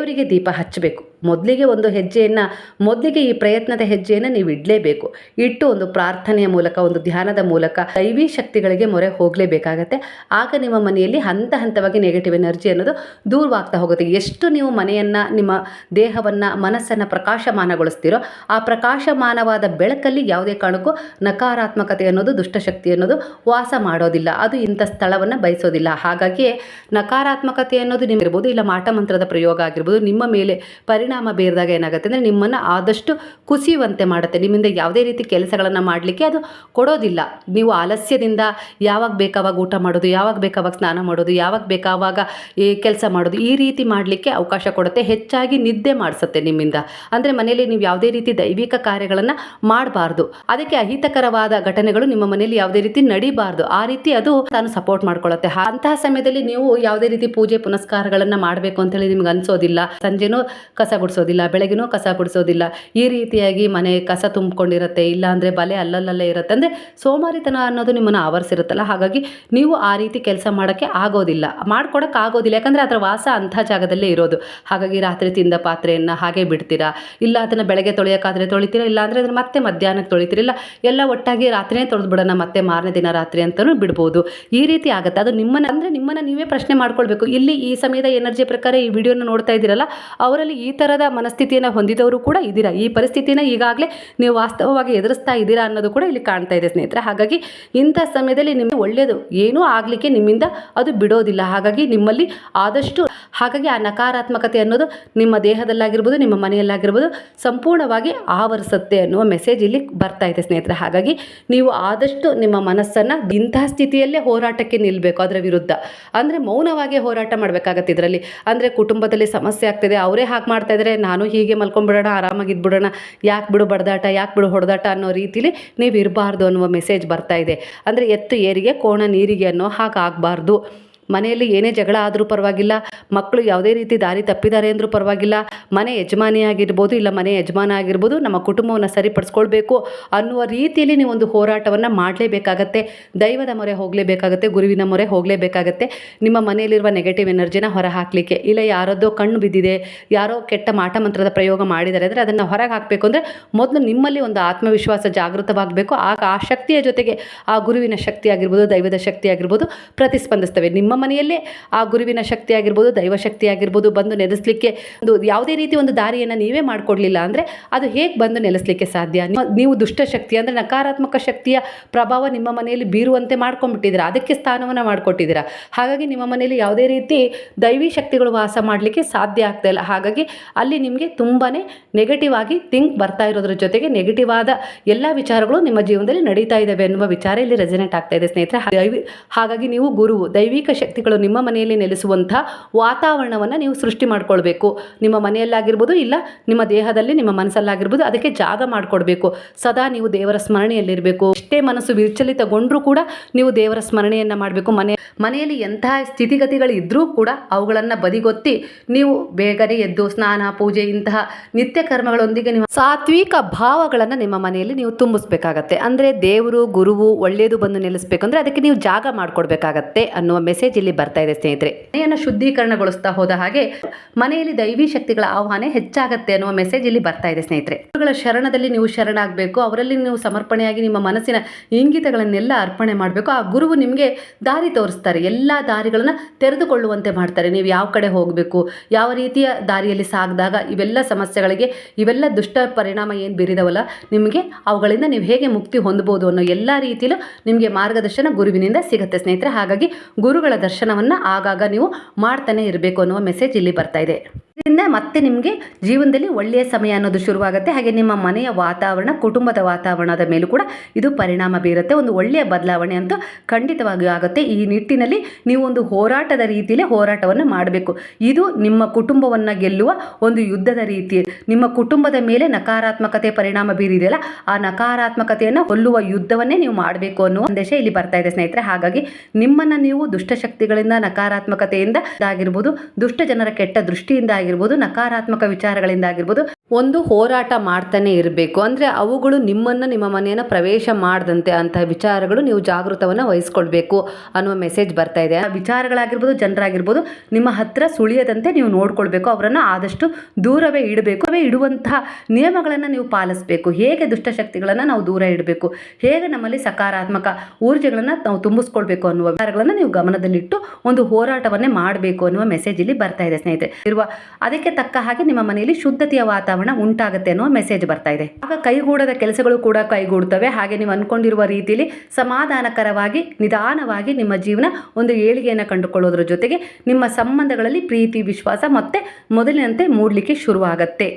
A: ದೇವರಿಗೆ ದೀಪ ಹಚ್ಚಬೇಕು. ಮೊದಲಿಗೆ ಒಂದು ಹೆಜ್ಜೆಯನ್ನು, ಮೊದಲಿಗೆ ಈ ಪ್ರಯತ್ನದ ಹೆಜ್ಜೆಯನ್ನು ನೀವು ಇಡಲೇಬೇಕು. ಇಟ್ಟು ಒಂದು ಪ್ರಾರ್ಥನೆಯ ಮೂಲಕ, ಒಂದು ಧ್ಯಾನದ ಮೂಲಕ ದೈವಿ ಶಕ್ತಿಗಳಿಗೆ ಮೊರೆ ಹೋಗಲೇಬೇಕಾಗತ್ತೆ. ಆಗ ನಿಮ್ಮ ಮನೆಯಲ್ಲಿ ಹಂತ ಹಂತವಾಗಿ ನೆಗೆಟಿವ್ ಎನರ್ಜಿ ಅನ್ನೋದು ದೂರವಾಗ್ತಾ ಹೋಗುತ್ತೆ. ಎಷ್ಟು ನೀವು ಮನೆಯನ್ನು, ನಿಮ್ಮ ದೇಹವನ್ನು, ಮನಸ್ಸನ್ನು ಪ್ರಕಾಶಮಾನಗೊಳಿಸ್ತೀರೋ, ಆ ಪ್ರಕಾಶಮಾನವಾದ ಬೆಳಕಲ್ಲಿ ಯಾವುದೇ ಕಾರಣಕ್ಕೂ ನಕಾರಾತ್ಮಕತೆ ಅನ್ನೋದು, ದುಷ್ಟಶಕ್ತಿ ಅನ್ನೋದು ವಾಸ ಮಾಡೋದಿಲ್ಲ. ಅದು ಇಂಥ ಸ್ಥಳವನ್ನು ಬಯಸೋದಿಲ್ಲ. ಹಾಗಾಗಿ ನಕಾರಾತ್ಮಕತೆ ಅನ್ನೋದು ನಿಮಗಿರ್ಬೋದು ಇಲ್ಲ ಮಾಟ ಮಂತ್ರದ ಪ್ರಯೋಗ ಆಗಿರ್ಬೋದು, ನಿಮ್ಮ ಮೇಲೆ ಪರಿಣಾಮ ಬೀರಿದಾಗ ಏನಾಗುತ್ತೆ ಅಂದರೆ ನಿಮ್ಮನ್ನು ಆದಷ್ಟು ಕುಸಿಯುವಂತೆ ಮಾಡುತ್ತೆ. ನಿಮ್ಮಿಂದ ಯಾವುದೇ ರೀತಿ ಕೆಲಸಗಳನ್ನು ಮಾಡಲಿಕ್ಕೆ ಅದು ಕೊಡೋದಿಲ್ಲ. ನೀವು ಆಲಸ್ಯದಿಂದ ಯಾವಾಗ ಬೇಕಾವಾಗ ಊಟ ಮಾಡೋದು, ಯಾವಾಗ ಬೇಕಾವಾಗ ಸ್ನಾನ ಮಾಡೋದು, ಯಾವಾಗ ಬೇಕಾವಾಗ ಈ ಕೆಲಸ ಮಾಡೋದು, ಈ ರೀತಿ ಮಾಡಲಿಕ್ಕೆ ಅವಕಾಶ ಕೊಡುತ್ತೆ. ಹೆಚ್ಚಾಗಿ ನಿದ್ದೆ ಮಾಡಿಸುತ್ತೆ ನಿಮ್ಮಿಂದ. ಅಂದರೆ ಮನೆಯಲ್ಲಿ ನೀವು ಯಾವುದೇ ರೀತಿ ದೈವಿಕ ಕಾರ್ಯಗಳನ್ನು ಮಾಡಬಾರ್ದು. ಅದಕ್ಕೆ ಅಹಿತಕರವಾದ ಘಟನೆಗಳು ನಿಮ್ಮ ಮನೆಯಲ್ಲಿ ಯಾವುದೇ ರೀತಿ ನಡಿಬಾರ್ದು. ಆ ರೀತಿ ಅದು ತಾನು ಸಪೋರ್ಟ್ ಮಾಡ್ಕೊಳ್ಳುತ್ತೆ. ಅಂತಹ ಸಮಯದಲ್ಲಿ ನೀವು ಯಾವುದೇ ರೀತಿ ಪೂಜೆ ಪುನಸ್ಕಾರಗಳನ್ನು ಮಾಡಬೇಕು ಅಂತೇಳಿ ನಿಮ್ಗೆ ಅನ್ಸೋದಿಲ್ಲ. ಸಂಜೆನೂ ಕಸ ಗುಡಿಸೋದಿಲ್ಲ, ಬೆಳಗ್ಗೆನೂ ಕಸ ಗುಡಿಸೋದಿಲ್ಲ. ಈ ರೀತಿಯಾಗಿ ಮನೆ ಕಸ ತುಂಬಿಕೊಂಡಿರುತ್ತೆ, ಇಲ್ಲ ಅಂದರೆ ಬಲೆ ಅಲ್ಲಲ್ಲೇ ಇರುತ್ತೆ. ಅಂದರೆ ಸೋಮಾರಿತನ ಅನ್ನೋದು ನಿಮ್ಮನ್ನು ಆವರಿಸಿರುತ್ತಲ್ಲ, ಹಾಗಾಗಿ ನೀವು ಆ ರೀತಿ ಕೆಲಸ ಮಾಡೋಕ್ಕೆ ಆಗೋದಿಲ್ಲ. ಮಾಡ್ಕೊಡೋಕೆ ಆಗೋದಿಲ್ಲ, ಯಾಕಂದರೆ ಅದರ ವಾಸ ಅಂಥ ಜಾಗದಲ್ಲೇ ಇರೋದು. ಹಾಗಾಗಿ ರಾತ್ರಿ ತಿಂದ ಪಾತ್ರೆಯನ್ನು ಹಾಗೆ ಬಿಡ್ತೀರಾ? ಇಲ್ಲ ಅದನ್ನು ಬೆಳಗ್ಗೆ ತೊಳೆಯೋಕ್ಕಾದರೆ ತೊಳಿತೀರಾ? ಇಲ್ಲ ಅಂದರೆ ಅದನ್ನು ಮತ್ತೆ ಮಧ್ಯಾಹ್ನಕ್ಕೆ ತೊಳಿತೀರಿಲ್ಲ ಎಲ್ಲ ಒಟ್ಟಾಗಿ ರಾತ್ರಿನೇ ತೊಳೆದು ಬಿಡೋಣ ಮತ್ತೆ ಮಾರನೇ ದಿನ ರಾತ್ರಿ ಅಂತಲೂ ಬಿಡ್ಬೋದು. ಈ ರೀತಿ ಆಗುತ್ತೆ. ಅದು ನಿಮ್ಮನ್ನು, ಅಂದರೆ ನಿಮ್ಮನ್ನು ನೀವೇ ಪ್ರಶ್ನೆ ಮಾಡ್ಕೊಳ್ಬೇಕು. ಇಲ್ಲಿ ಈ ಸಮಯದ ಎನರ್ಜಿ ಪ್ರಕಾರ ಈ ವಿಡಿಯೋನ ನೋಡ್ತಾ ಇದ್ದೀರಲ್ಲ, ಅವರಲ್ಲಿ ಈ ಥರದ ಮನಸ್ಥಿತಿಯನ್ನು ಹೊಂದಿದವರು ಕೂಡ ಇದ್ದೀರಾ? ಈ ಪರಿಸ್ಥಿತಿನ ಈಗಾಗಲೇ ನೀವು ವಾಸ್ತವವಾಗಿ ಎದುರಿಸ್ತಾ ಇದ್ದೀರಾ ಅನ್ನೋದು ಕೂಡ ಇಲ್ಲಿ ಕಾಣ್ತಾ ಇದೆ ಸ್ನೇಹಿತರೆ. ಹಾಗಾಗಿ ಇಂಥ ಸಮಯದಲ್ಲಿ ನಿಮಗೆ ಒಳ್ಳೆಯದು ಏನೂ ಆಗಲಿಕ್ಕೆ ನಿಮ್ಮಿಂದ ಅದು ಬಿಡೋದಿಲ್ಲ. ಹಾಗಾಗಿ ನಿಮ್ಮಲ್ಲಿ ಆದಷ್ಟು ಹಾಗಾಗಿ ಆ ನಕಾರಾತ್ಮಕತೆ ಅನ್ನೋದು ನಿಮ್ಮ ದೇಹದಲ್ಲಾಗಿರ್ಬೋದು, ನಿಮ್ಮ ಮನೆಯಲ್ಲಾಗಿರ್ಬೋದು ಸಂಪೂರ್ಣವಾಗಿ ಆವರಿಸುತ್ತೆ ಅನ್ನುವ ಮೆಸೇಜ್ ಇಲ್ಲಿ ಬರ್ತಾ ಇದೆ ಸ್ನೇಹಿತರೆ. ಹಾಗಾಗಿ ನೀವು ಆದಷ್ಟು ನಿಮ್ಮ ಮನಸ್ಸನ್ನು ಇಂತಹ ಸ್ಥಿತಿಯಲ್ಲೇ ಹೋರಾಟಕ್ಕೆ ನಿಲ್ಲಬೇಕು ಅದರ ವಿರುದ್ಧ. ಅಂದರೆ ಮೌನವಾಗಿ ಹೋರಾಟ ಮಾಡಬೇಕಾಗತ್ತೆ ಇದರಲ್ಲಿ. ಅಂದರೆ ಕುಟುಂಬದಲ್ಲಿ ಸಮಸ್ಯೆ ಆಗ್ತಿದೆ, ಅವರೇ ಹಾಗೆ ಮಾಡ್ತಾ ಇದ್ದಾರೆ ನಾನು ಹೀಗೆ ಮಲ್ಕೊಂಡ್ಬಿಡೋಣ ಆರಾಮಾಗಿದ್ಬಿಡೋಣ ಯಾಕೆ ಬಿಡು ಬಡದಾಟ, ಯಾಕೆ ಬಿಡು ಹೊಡೆದಾಟ ಅನ್ನೋ ರೀತಿಲಿ ನೀವು ಇರಬಾರ್ದು ಅನ್ನುವ ಮೆಸೇಜ್ ಬರ್ತಾ ಇದೆ. ಅಂದರೆ ಎತ್ತು ಏರಿಗೆ, ಕೋಣ ನೀರಿಗೆ ಅನ್ನೋ ಹಾಗೆ ಆಗಬಾರ್ದು ಮನೆಯಲ್ಲಿ ಏನೇ ಜಗಳ ಆದರೂ ಪರವಾಗಿಲ್ಲ, ಮಕ್ಕಳು ಯಾವುದೇ ರೀತಿ ದಾರಿ ತಪ್ಪಿದ್ದಾರೆ ಅಂದರೂ ಪರವಾಗಿಲ್ಲ, ಮನೆ ಯಜಮಾನಿ ಆಗಿರ್ಬೋದು ಇಲ್ಲ ಮನೆ ಯಜಮಾನ ಆಗಿರ್ಬೋದು ನಮ್ಮ ಕುಟುಂಬವನ್ನು ಸರಿಪಡಿಸ್ಕೊಳ್ಬೇಕು ಅನ್ನುವ ರೀತಿಯಲ್ಲಿ ನೀವು ಒಂದು ಹೋರಾಟವನ್ನು ಮಾಡಲೇಬೇಕಾಗತ್ತೆ. ದೈವದ ಮೊರೆ ಹೋಗಲೇಬೇಕಾಗತ್ತೆ, ಗುರುವಿನ ಮೊರೆ ಹೋಗಲೇಬೇಕಾಗತ್ತೆ. ನಿಮ್ಮ ಮನೆಯಲ್ಲಿರುವ ನೆಗೆಟಿವ್ ಎನರ್ಜಿನ ಹೊರ ಹಾಕಲಿಕ್ಕೆ ಇಲ್ಲ ಯಾರದ್ದೋ ಕಣ್ಣು ಬಿದ್ದಿದೆ, ಯಾರೋ ಕೆಟ್ಟ ಮಾಟ ಮಂತ್ರದ ಪ್ರಯೋಗ ಮಾಡಿದ್ದಾರೆ ಅಂದರೆ ಅದನ್ನು ಹೊರಗೆ ಹಾಕಬೇಕು ಅಂದರೆ ಮೊದಲು ನಿಮ್ಮಲ್ಲಿ ಒಂದು ಆತ್ಮವಿಶ್ವಾಸ ಜಾಗೃತವಾಗಬೇಕು. ಆಗ ಆ ಶಕ್ತಿಯ ಜೊತೆಗೆ ಆ ಗುರುವಿನ ಶಕ್ತಿ ಆಗಿರ್ಬೋದು, ದೈವದ ಶಕ್ತಿ ಆಗಿರ್ಬೋದು ಪ್ರತಿಸ್ಪಂದಿಸ್ತವೆ. ನಿಮ್ಮ ಮನೆಯಲ್ಲೇ ಆ ಗುರುವಿನ ಶಕ್ತಿ ಆಗಿರ್ಬೋದು ದೈವಶಕ್ತಿ ಆಗಿರ್ಬೋದು ಬಂದು ನೆಲೆಸಲಿಕ್ಕೆ ಒಂದು ಯಾವುದೇ ರೀತಿ ಒಂದು ದಾರಿಯನ್ನು ನೀವೇ ಮಾಡಿಕೊಡ್ಲಿಲ್ಲ ಅಂದರೆ ಅದು ಹೇಗೆ ಬಂದು ನೆಲೆಸಲಿಕ್ಕೆ ಸಾಧ್ಯ? ನೀವು ದುಷ್ಟಶಕ್ತಿ ಅಂದರೆ ನಕಾರಾತ್ಮಕ ಶಕ್ತಿಯ ಪ್ರಭಾವ ನಿಮ್ಮ ಮನೆಯಲ್ಲಿ ಬೀರುವಂತೆ ಮಾಡ್ಕೊಂಡ್ಬಿಟ್ಟಿದ್ದೀರಾ? ಅದಕ್ಕೆ ಸ್ಥಾನವನ್ನು ಮಾಡಿಕೊಟ್ಟಿದ್ದೀರಾ? ಹಾಗಾಗಿ ನಿಮ್ಮ ಮನೆಯಲ್ಲಿ ಯಾವುದೇ ರೀತಿ ದೈವಿ ಶಕ್ತಿಗಳು ವಾಸ ಮಾಡಲಿಕ್ಕೆ ಸಾಧ್ಯ ಆಗ್ತಾ ಇಲ್ಲ. ಹಾಗಾಗಿ ಅಲ್ಲಿ ನಿಮಗೆ ತುಂಬಾ ನೆಗೆಟಿವ್ ಆಗಿ ಥಿಂಕ್ ಬರ್ತಾ ಇರೋದ್ರ ಜೊತೆಗೆ ನೆಗೆಟಿವ್ ಆದ ಎಲ್ಲ ವಿಚಾರಗಳು ನಿಮ್ಮ ಜೀವನದಲ್ಲಿ ನಡೀತಾ ಇದ್ದಾವೆ ಅನ್ನುವ ವಿಚಾರ ಇಲ್ಲಿ ರೆಸನೇಟ್ ಆಗ್ತಾ ಇದೆ ಸ್ನೇಹಿತರೆ. ಹಾಗಾಗಿ ನೀವು ಗುರುವು ದೈವಿಕ ಶಕ್ತಿಗಳು ನಿಮ್ಮ ಮನೆಯಲ್ಲಿ ನೆಲೆಸುವಂಥ ವಾತಾವರಣವನ್ನು ನೀವು ಸೃಷ್ಟಿ ಮಾಡಿಕೊಳ್ಬೇಕು. ನಿಮ್ಮ ಮನೆಯಲ್ಲಾಗಿರ್ಬೋದು ಇಲ್ಲ ನಿಮ್ಮ ದೇಹದಲ್ಲಿ ನಿಮ್ಮ ಮನಸ್ಸಲ್ಲಾಗಿರ್ಬೋದು ಅದಕ್ಕೆ ಜಾಗ ಮಾಡಿಕೊಡ್ಬೇಕು. ಸದಾ ನೀವು ದೇವರ ಸ್ಮರಣೆಯಲ್ಲಿರಬೇಕು. ಎಷ್ಟೇ ಮನಸ್ಸು ವಿಚಲಿತಗೊಂಡರೂ ಕೂಡ ನೀವು ದೇವರ ಸ್ಮರಣೆಯನ್ನು ಮಾಡಬೇಕು. ಮನೆ, ಮನೆಯಲ್ಲಿ ಎಂತಹ ಸ್ಥಿತಿಗತಿಗಳು ಇದ್ದರೂ ಕೂಡ ಅವುಗಳನ್ನು ಬದಿಗೊತ್ತಿ ನೀವು ಬೇಗನೆ ಎದ್ದು ಸ್ನಾನ, ಪೂಜೆ ಇಂತಹ ನಿತ್ಯ ಕರ್ಮಗಳೊಂದಿಗೆ ನಿಮ್ಮ ಸಾತ್ವಿಕ ಭಾವಗಳನ್ನು ನಿಮ್ಮ ಮನೆಯಲ್ಲಿ ನೀವು ತುಂಬಿಸ್ಬೇಕಾಗತ್ತೆ. ಅಂದರೆ ದೇವರು, ಗುರುವು ಒಳ್ಳೆಯದು ಬಂದು ನೆಲೆಸ್ಬೇಕು ಅಂದರೆ ಅದಕ್ಕೆ ನೀವು ಜಾಗ ಮಾಡಿಕೊಡ್ಬೇಕಾಗತ್ತೆ ಅನ್ನುವ ಮೆಸೇಜ್ ಇಲ್ಲಿ ಬರ್ತಾ ಇದೆ ಸ್ನೇಹಿತರೆ. ಮನೆಯನ್ನು ಶುದ್ಧೀಕರಣಗೊಳಿಸ್ತಾ ಹೋದ ಹಾಗೆ ಮನೆಯಲ್ಲಿ ದೈವಿ ಶಕ್ತಿಗಳ ಆಹ್ವಾನ ಹೆಚ್ಚಾಗತ್ತೆ ಅನ್ನುವ ಮೆಸೇಜ್ ಇಲ್ಲಿ ಬರ್ತಾ ಇದೆ ಸ್ನೇಹಿತರೆ. ಗುರುಗಳ ಶರಣದಲ್ಲಿ ನೀವು ಶರಣಾಗಬೇಕು, ಅವರಲ್ಲಿ ನೀವು ಸಮರ್ಪಣೆಯಾಗಿ ನಿಮ್ಮ ಮನಸ್ಸಿನ ಇಂಗಿತಗಳನ್ನೆಲ್ಲ ಅರ್ಪಣೆ ಮಾಡಬೇಕು. ಆ ಗುರುವು ನಿಮಗೆ ದಾರಿ ತೋರಿಸ್ತಾರೆ, ಎಲ್ಲ ದಾರಿಗಳನ್ನ ತೆರೆದುಕೊಳ್ಳುವಂತೆ ಮಾಡ್ತಾರೆ. ನೀವು ಯಾವ ಕಡೆ ಹೋಗಬೇಕು, ಯಾವ ರೀತಿಯ ದಾರಿಯಲ್ಲಿ ಸಾಗಿದಾಗ ಇವೆಲ್ಲ ಸಮಸ್ಯೆಗಳಿಗೆ, ಇವೆಲ್ಲ ದುಷ್ಟ ಪರಿಣಾಮ ಏನು ಬೀರಿದವಲ್ಲ, ನಿಮಗೆ ಅವುಗಳಿಂದ ನೀವು ಹೇಗೆ ಮುಕ್ತಿ ಹೊಂದಬಹುದು ಅನ್ನೋ ಎಲ್ಲ ರೀತಿಯಲ್ಲೂ ನಿಮಗೆ ಮಾರ್ಗದರ್ಶನ ಗುರುವಿನಿಂದ ಸಿಗುತ್ತೆ ಸ್ನೇಹಿತರೆ. ಹಾಗಾಗಿ ಗುರುಗಳ ದರ್ಶನವನ್ನು ಆಗಾಗ ನೀವು ಮಾಡ್ತಾನೆ ಇರಬೇಕು ಅನ್ನುವ ಮೆಸೇಜ್ ಇಲ್ಲಿ ಬರ್ತಾ ಇದೆ. ಇದರಿಂದ ಮತ್ತೆ ನಿಮಗೆ ಜೀವನದಲ್ಲಿ ಒಳ್ಳೆಯ ಸಮಯ ಅನ್ನೋದು ಶುರುವಾಗುತ್ತೆ. ಹಾಗೆ ನಿಮ್ಮ ಮನೆಯ ವಾತಾವರಣ, ಕುಟುಂಬದ ವಾತಾವರಣದ ಮೇಲೂ ಕೂಡ ಇದು ಪರಿಣಾಮ ಬೀರುತ್ತೆ. ಒಂದು ಒಳ್ಳೆಯ ಬದಲಾವಣೆ ಅಂತೂ ಖಂಡಿತವಾಗಿಯೂ ಆಗುತ್ತೆ. ಈ ನಿಟ್ಟಿನಲ್ಲಿ ನೀವು ಒಂದು ಹೋರಾಟದ ರೀತಿಯಲ್ಲಿ ಹೋರಾಟವನ್ನು ಮಾಡಬೇಕು. ಇದು ನಿಮ್ಮ ಕುಟುಂಬವನ್ನು ಗೆಲ್ಲುವ ಒಂದು ಯುದ್ಧದ ರೀತಿ. ನಿಮ್ಮ ಕುಟುಂಬದ ಮೇಲೆ ನಕಾರಾತ್ಮಕತೆ ಪರಿಣಾಮ ಬೀರಿದೆಯಲ್ಲ, ಆ ನಕಾರಾತ್ಮಕತೆಯನ್ನು ಕೊಲ್ಲುವ ಯುದ್ಧವನ್ನೇ ನೀವು ಮಾಡಬೇಕು ಅನ್ನುವ ಸಂದೇಶ ಇಲ್ಲಿ ಬರ್ತಾ ಇದೆ ಸ್ನೇಹಿತರೆ. ಹಾಗಾಗಿ ನಿಮ್ಮನ್ನು ನೀವು ದುಷ್ಟಶಕ್ತಿಗಳಿಂದ, ನಕಾರಾತ್ಮಕತೆಯಿಂದ ಆಗಿರ್ಬೋದು, ದುಷ್ಟ ಜನರ ಕೆಟ್ಟ ದೃಷ್ಟಿಯಿಂದ ನಕಾರಾತ್ಮಕ ವಿಚಾರಗಳಿಂದ ಆಗಿರ್ಬೋದು, ಒಂದು ಹೋರಾಟ ಮಾಡ್ತಾನೆ ಇರಬೇಕು. ಅಂದರೆ ಅವುಗಳು ನಿಮ್ಮನ್ನು ನಿಮ್ಮ ಮನೆಯನ್ನು ಪ್ರವೇಶ ಮಾಡದಂತೆ ಅಂತಹ ವಿಚಾರಗಳು ನೀವು ಜಾಗೃತವನ್ನು ವಹಿಸ್ಕೊಳ್ಬೇಕು ಅನ್ನುವ ಮೆಸೇಜ್ ಬರ್ತಾ ಇದೆ. ಆ ವಿಚಾರಗಳಾಗಿರ್ಬೋದು, ಜನರಾಗಿರ್ಬೋದು, ನಿಮ್ಮ ಹತ್ರ ಸುಳಿಯದಂತೆ ನೀವು ನೋಡ್ಕೊಳ್ಬೇಕು. ಅವರನ್ನು ಆದಷ್ಟು ದೂರವೇ ಇಡಬೇಕು. ಅವೇ ಇಡುವಂತಹ ನಿಯಮಗಳನ್ನು ನೀವು ಪಾಲಿಸಬೇಕು. ಹೇಗೆ ದುಷ್ಟಶಕ್ತಿಗಳನ್ನು ನಾವು ದೂರ ಇಡಬೇಕು? ಹೇಗೆ ನಮ್ಮಲ್ಲಿ ಸಕಾರಾತ್ಮಕ ಊರ್ಜೆಗಳನ್ನು ನಾವು ತುಂಬಿಸ್ಕೊಳ್ಬೇಕು ಅನ್ನುವ ವಿಚಾರಗಳನ್ನು ನೀವು ಗಮನದಲ್ಲಿಟ್ಟು ಒಂದು ಹೋರಾಟವನ್ನೇ ಮಾಡಬೇಕು ಅನ್ನುವ ಮೆಸೇಜ್ ಇಲ್ಲಿ ಬರ್ತಾ ಇದೆ, ಸ್ನೇಹಿತರೆ. ಇರುವ ಅದಕ್ಕೆ ತಕ್ಕ ಹಾಗೆ ನಿಮ್ಮ ಮನೆಯಲ್ಲಿ ಶುದ್ಧತೆಯ ವಾತಾವರಣ ಉಂಟಾಗುತ್ತೆ ಅನ್ನೋ ಮೆಸೇಜ್ ಬರ್ತಾ ಇದೆ. ಆಗ ಕೈಗೂಡದ ಕೆಲಸಗಳು ಕೂಡ ಕೈಗೂಡ್ತವೆ. ಹಾಗೆ ನೀವು ಅನ್ಕೊಂಡಿರುವ ರೀತಿಯಲ್ಲಿ ಸಮಾಧಾನಕರವಾಗಿ, ನಿಧಾನವಾಗಿ ನಿಮ್ಮ ಜೀವನ ಒಂದು ಏಳಿಗೆಯನ್ನು ಕಂಡುಕೊಳ್ಳೋದ್ರ ಜೊತೆಗೆ ನಿಮ್ಮ ಸಂಬಂಧಗಳಲ್ಲಿ ಪ್ರೀತಿ, ವಿಶ್ವಾಸ ಮತ್ತೆ ಮೊದಲಿನಂತೆ ಮೂಡಲಿಕ್ಕೆ ಶುರುವಾಗತ್ತೆ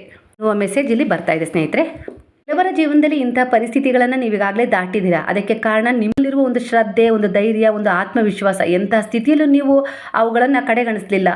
A: ಮೆಸೇಜ್ ಇಲ್ಲಿ ಬರ್ತಾ ಇದೆ ಸ್ನೇಹಿತರೆ. ಕೆಲವರ ಜೀವನದಲ್ಲಿ ಇಂಥ ಪರಿಸ್ಥಿತಿಗಳನ್ನು ನೀವು ಈಗಾಗಲೇ ದಾಟಿದ್ದೀರಾ? ಅದಕ್ಕೆ ಕಾರಣ ನಿಮ್ಮಲ್ಲಿರುವ ಒಂದು ಶ್ರದ್ಧೆ, ಒಂದು ಧೈರ್ಯ, ಒಂದು ಆತ್ಮವಿಶ್ವಾಸ, ಎಂಥ ಸ್ಥಿತಿಯಲ್ಲೂ ನೀವು ಅವುಗಳನ್ನು ಕಡೆಗಣಿಸಲಿಲ್ಲ.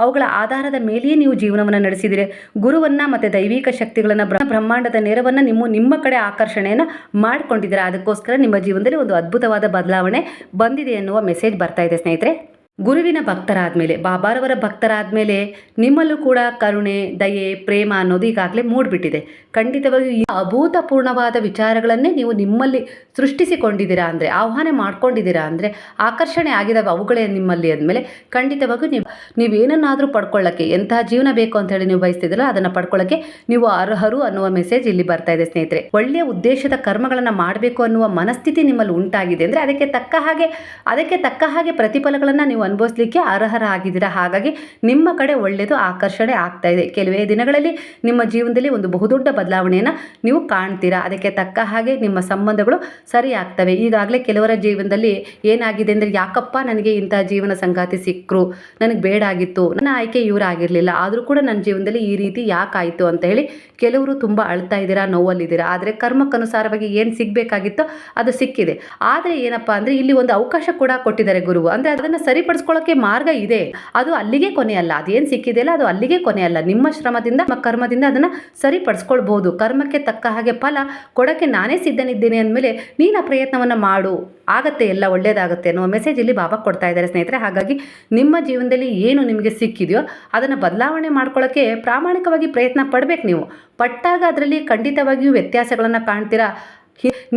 A: ಅವುಗಳ ಆಧಾರದ ಮೇಲೆಯೇ ನೀವು ಜೀವನವನ್ನು ನಡೆಸಿದಿರಿ. ಗುರುವನ್ನ ಮತ್ತು ದೈವಿಕ ಶಕ್ತಿಗಳನ್ನು ಬ್ರಹ್ಮಾಂಡದ ನೆರವನ್ನು ನಿಮ್ಮ ನಿಮ್ಮ ಕಡೆ ಆಕರ್ಷಣೆಯನ್ನು ಮಾಡಿಕೊಂಡಿದ್ದೀರಾ? ಅದಕ್ಕೋಸ್ಕರ ನಿಮ್ಮ ಜೀವನದಲ್ಲಿ ಒಂದು ಅದ್ಭುತವಾದ ಬದಲಾವಣೆ ಬಂದಿದೆ ಎನ್ನುವ ಮೆಸೇಜ್ ಬರ್ತಾ ಇದೆ ಸ್ನೇಹಿತರೆ. ಗುರುವಿನ ಭಕ್ತರಾದಮೇಲೆ, ಬಾಬಾರವರ ಭಕ್ತರಾದಮೇಲೆ ನಿಮ್ಮಲ್ಲೂ ಕೂಡ ಕರುಣೆ, ದಯೆ, ಪ್ರೇಮ ಅನ್ನೋದು ಈಗಾಗಲೇ ಮೂಡ್ಬಿಟ್ಟಿದೆ. ಖಂಡಿತವಾಗಿಯೂ ಈ ಅಭೂತಪೂರ್ಣವಾದ ವಿಚಾರಗಳನ್ನೇ ನೀವು ನಿಮ್ಮಲ್ಲಿ ಸೃಷ್ಟಿಸಿಕೊಂಡಿದ್ದೀರಾ ಅಂದರೆ, ಆಹ್ವಾನ ಮಾಡ್ಕೊಂಡಿದ್ದೀರಾ ಅಂದರೆ, ಆಕರ್ಷಣೆ ಆಗಿದಾವೆ ಅವುಗಳೇ ನಿಮ್ಮಲ್ಲಿ ಅಂದಮೇಲೆ ಖಂಡಿತವಾಗಿಯೂ ನೀವು, ನೀವೇನನ್ನಾದರೂ ಪಡ್ಕೊಳ್ಳೋಕ್ಕೆ, ಎಂತಹ ಜೀವನ ಬೇಕು ಅಂತ ಹೇಳಿ ನೀವು ಬಯಸ್ತಿದ್ದೀರಲ್ಲ, ಅದನ್ನು ಪಡ್ಕೊಳ್ಳೋಕ್ಕೆ ನೀವು ಅರ್ಹರು ಅನ್ನುವ ಮೆಸೇಜ್ ಇಲ್ಲಿ ಬರ್ತಾ ಇದೆ ಸ್ನೇಹಿತರೆ. ಒಳ್ಳೆಯ ಉದ್ದೇಶದ ಕರ್ಮಗಳನ್ನು ಮಾಡಬೇಕು ಅನ್ನುವ ಮನಸ್ಥಿತಿ ನಿಮ್ಮಲ್ಲಿ ಉಂಟಾಗಿದೆ ಅಂದರೆ, ಅದಕ್ಕೆ ತಕ್ಕ ಹಾಗೆ, ಅದಕ್ಕೆ ತಕ್ಕ ಹಾಗೆ ಪ್ರತಿಫಲಗಳನ್ನು ನೀವು ಅನುಭವಿಸ್ಲಿಕ್ಕೆ ಅರ್ಹರಾಗಿದ್ದೀರಾ? ಹಾಗಾಗಿ ನಿಮ್ಮ ಕಡೆ ಒಳ್ಳೆಯದು, ಆಕರ್ಷಣೆ ಆಗ್ತಾ ಇದೆ. ಕೆಲವೇ ದಿನಗಳಲ್ಲಿ ನಿಮ್ಮ ಜೀವನದಲ್ಲಿ ಒಂದು ಬಹುದೊಡ್ಡ ಬದಲಾವಣೆಯನ್ನು ನೀವು ಕಾಣ್ತೀರಾ? ಅದಕ್ಕೆ ತಕ್ಕ ಹಾಗೆ ನಿಮ್ಮ ಸಂಬಂಧಗಳು ಸರಿ ಆಗ್ತವೆ ಈಗಾಗಲೇ ಕೆಲವರ ಜೀವನದಲ್ಲಿ ಏನಾಗಿದೆ ಅಂದರೆ, ಯಾಕಪ್ಪ ನನಗೆ ಇಂಥ ಜೀವನ ಸಂಗಾತಿ ಸಿಕ್ಕರು ನನಗೆ ಬೇಡ ಆಗಿತ್ತು. ನನ್ನ ಆಯ್ಕೆ ಇವರಾಗಿರಲಿಲ್ಲ ಆದರೂ ಕೂಡ ನನ್ನ ಜೀವನದಲ್ಲಿ ಈ ರೀತಿ ಯಾಕಾಯಿತು ಅಂತ ಹೇಳಿ ಕೆಲವರು ತುಂಬ ಅಳ್ತಾ ಇದ್ದೀರಾ, ನೋವಲ್ಲಿದ್ದೀರಾ? ಆದರೆ ಕರ್ಮಕ್ಕನುಸಾರವಾಗಿ ಏನು ಸಿಗಬೇಕಾಗಿತ್ತು ಅದು ಸಿಕ್ಕಿದೆ. ಆದರೆ ಏನಪ್ಪ ಅಂದರೆ, ಇಲ್ಲಿ ಒಂದು ಅವಕಾಶ ಕೂಡ ಕೊಟ್ಟಿದ್ದಾರೆ ಗುರುವು ಅಂದರೆ ಅದನ್ನು ಸರಿಪಡಿಸ್ಕೊಳ್ಳೋಕ್ಕೆ ಮಾರ್ಗ ಇದೆ. ಅದು ಅಲ್ಲಿಗೆ ಕೊನೆಯಲ್ಲ ಅದೇನು ಸಿಕ್ಕಿದೆಯಲ್ಲ ಅದು ಅಲ್ಲಿಗೆ ಕೊನೆ ಅಲ್ಲ. ನಿಮ್ಮ ಶ್ರಮದಿಂದ ಕರ್ಮದಿಂದ ಅದನ್ನು ಸರಿಪಡಿಸ್ಕೊಳ್ಬೋದು ಕರ್ಮಕ್ಕೆ ತಕ್ಕ ಹಾಗೆ ಫಲ ಕೊಡೋಕ್ಕೆ ನಾನೇ ಸಿದ್ಧನಿದ್ದೇನೆ ಅಂದಮೇಲೆ ನೀನು ಆ ಪ್ರಯತ್ನವನ್ನು ಮಾಡು. ಆಗತ್ತೆ, ಎಲ್ಲ ಒಳ್ಳೆಯದಾಗುತ್ತೆ ಅನ್ನೋ ಮೆಸೇಜ್ ಇಲ್ಲಿ ಬಾಬಾ ಕೊಡ್ತಾ ಇದ್ದಾರೆ ಸ್ನೇಹಿತರೆ. ಹಾಗಾಗಿ ನಿಮ್ಮ ಜೀವನದಲ್ಲಿ ಏನು ನಿಮಗೆ ಸಿಕ್ಕಿದೆಯೋ ಅದನ್ನು ಬದಲಾವಣೆ ಮಾಡ್ಕೊಳ್ಳೋಕ್ಕೆ ಪ್ರಾಮಾಣಿಕವಾಗಿ ಪ್ರಯತ್ನ ಪಡಬೇಕು ನೀವು. ಪಟ್ಟಾಗ ಅದರಲ್ಲಿ ಖಂಡಿತವಾಗಿಯೂ ವ್ಯತ್ಯಾಸಗಳನ್ನು ಕಾಣ್ತೀರಾ?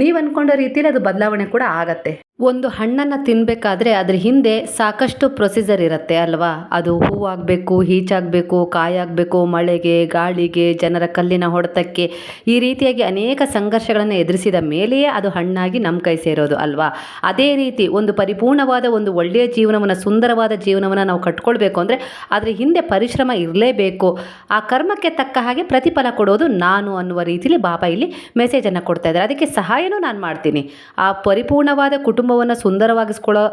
A: ನೀವು ಅಂದ್ಕೊಂಡ ರೀತಿಯಲ್ಲಿ ಅದು ಬದಲಾವಣೆ ಕೂಡ ಆಗತ್ತೆ. ಒಂದು ಹಣ್ಣನ್ನು ತಿನ್ನಬೇಕಾದ್ರೆ ಅದ್ರ ಹಿಂದೆ ಸಾಕಷ್ಟು ಪ್ರೊಸೀಜರ್ ಇರುತ್ತೆ ಅಲ್ವಾ? ಅದು ಹೂವಾಗಬೇಕು ಹೀಚಾಗಬೇಕು ಕಾಯಾಗಬೇಕು ಮಳೆಗೆ, ಗಾಳಿಗೆ, ಜನರ ಕಲ್ಲಿನ ಹೊಡೆತಕ್ಕೆ ಈ ರೀತಿಯಾಗಿ ಅನೇಕ ಸಂಘರ್ಷಗಳನ್ನು ಎದುರಿಸಿದ ಮೇಲೆಯೇ ಅದು ಹಣ್ಣಾಗಿ ನಮ್ಮ ಕೈ ಸೇರೋದು ಅಲ್ವಾ? ಅದೇ ರೀತಿ ಒಂದು ಪರಿಪೂರ್ಣವಾದ ಒಂದು ಒಳ್ಳೆಯ ಜೀವನವನ್ನು, ಸುಂದರವಾದ ಜೀವನವನ್ನು ನಾವು ಕಟ್ಕೊಳ್ಬೇಕು ಅಂದರೆ ಅದರ ಹಿಂದೆ ಪರಿಶ್ರಮ ಇರಲೇಬೇಕು. ಆ ಕರ್ಮಕ್ಕೆ ತಕ್ಕ ಹಾಗೆ ಪ್ರತಿಫಲ ಕೊಡೋದು ನಾನು ಅನ್ನುವ ರೀತಿಯಲ್ಲಿ ಬಾಬಾ ಇಲ್ಲಿ ಮೆಸೇಜನ್ನು ಕೊಡ್ತಾ ಇದ್ದಾರೆ. ಅದಕ್ಕೆ ಸಹಾಯನೂ ನಾನು ಮಾಡ್ತೀನಿ. ಆ ಪರಿಪೂರ್ಣವಾದ ಕುಟುಂಬವನ್ನು ಸುಂದರವಾಗಿಸ್ಕೊಳ್ಳೋ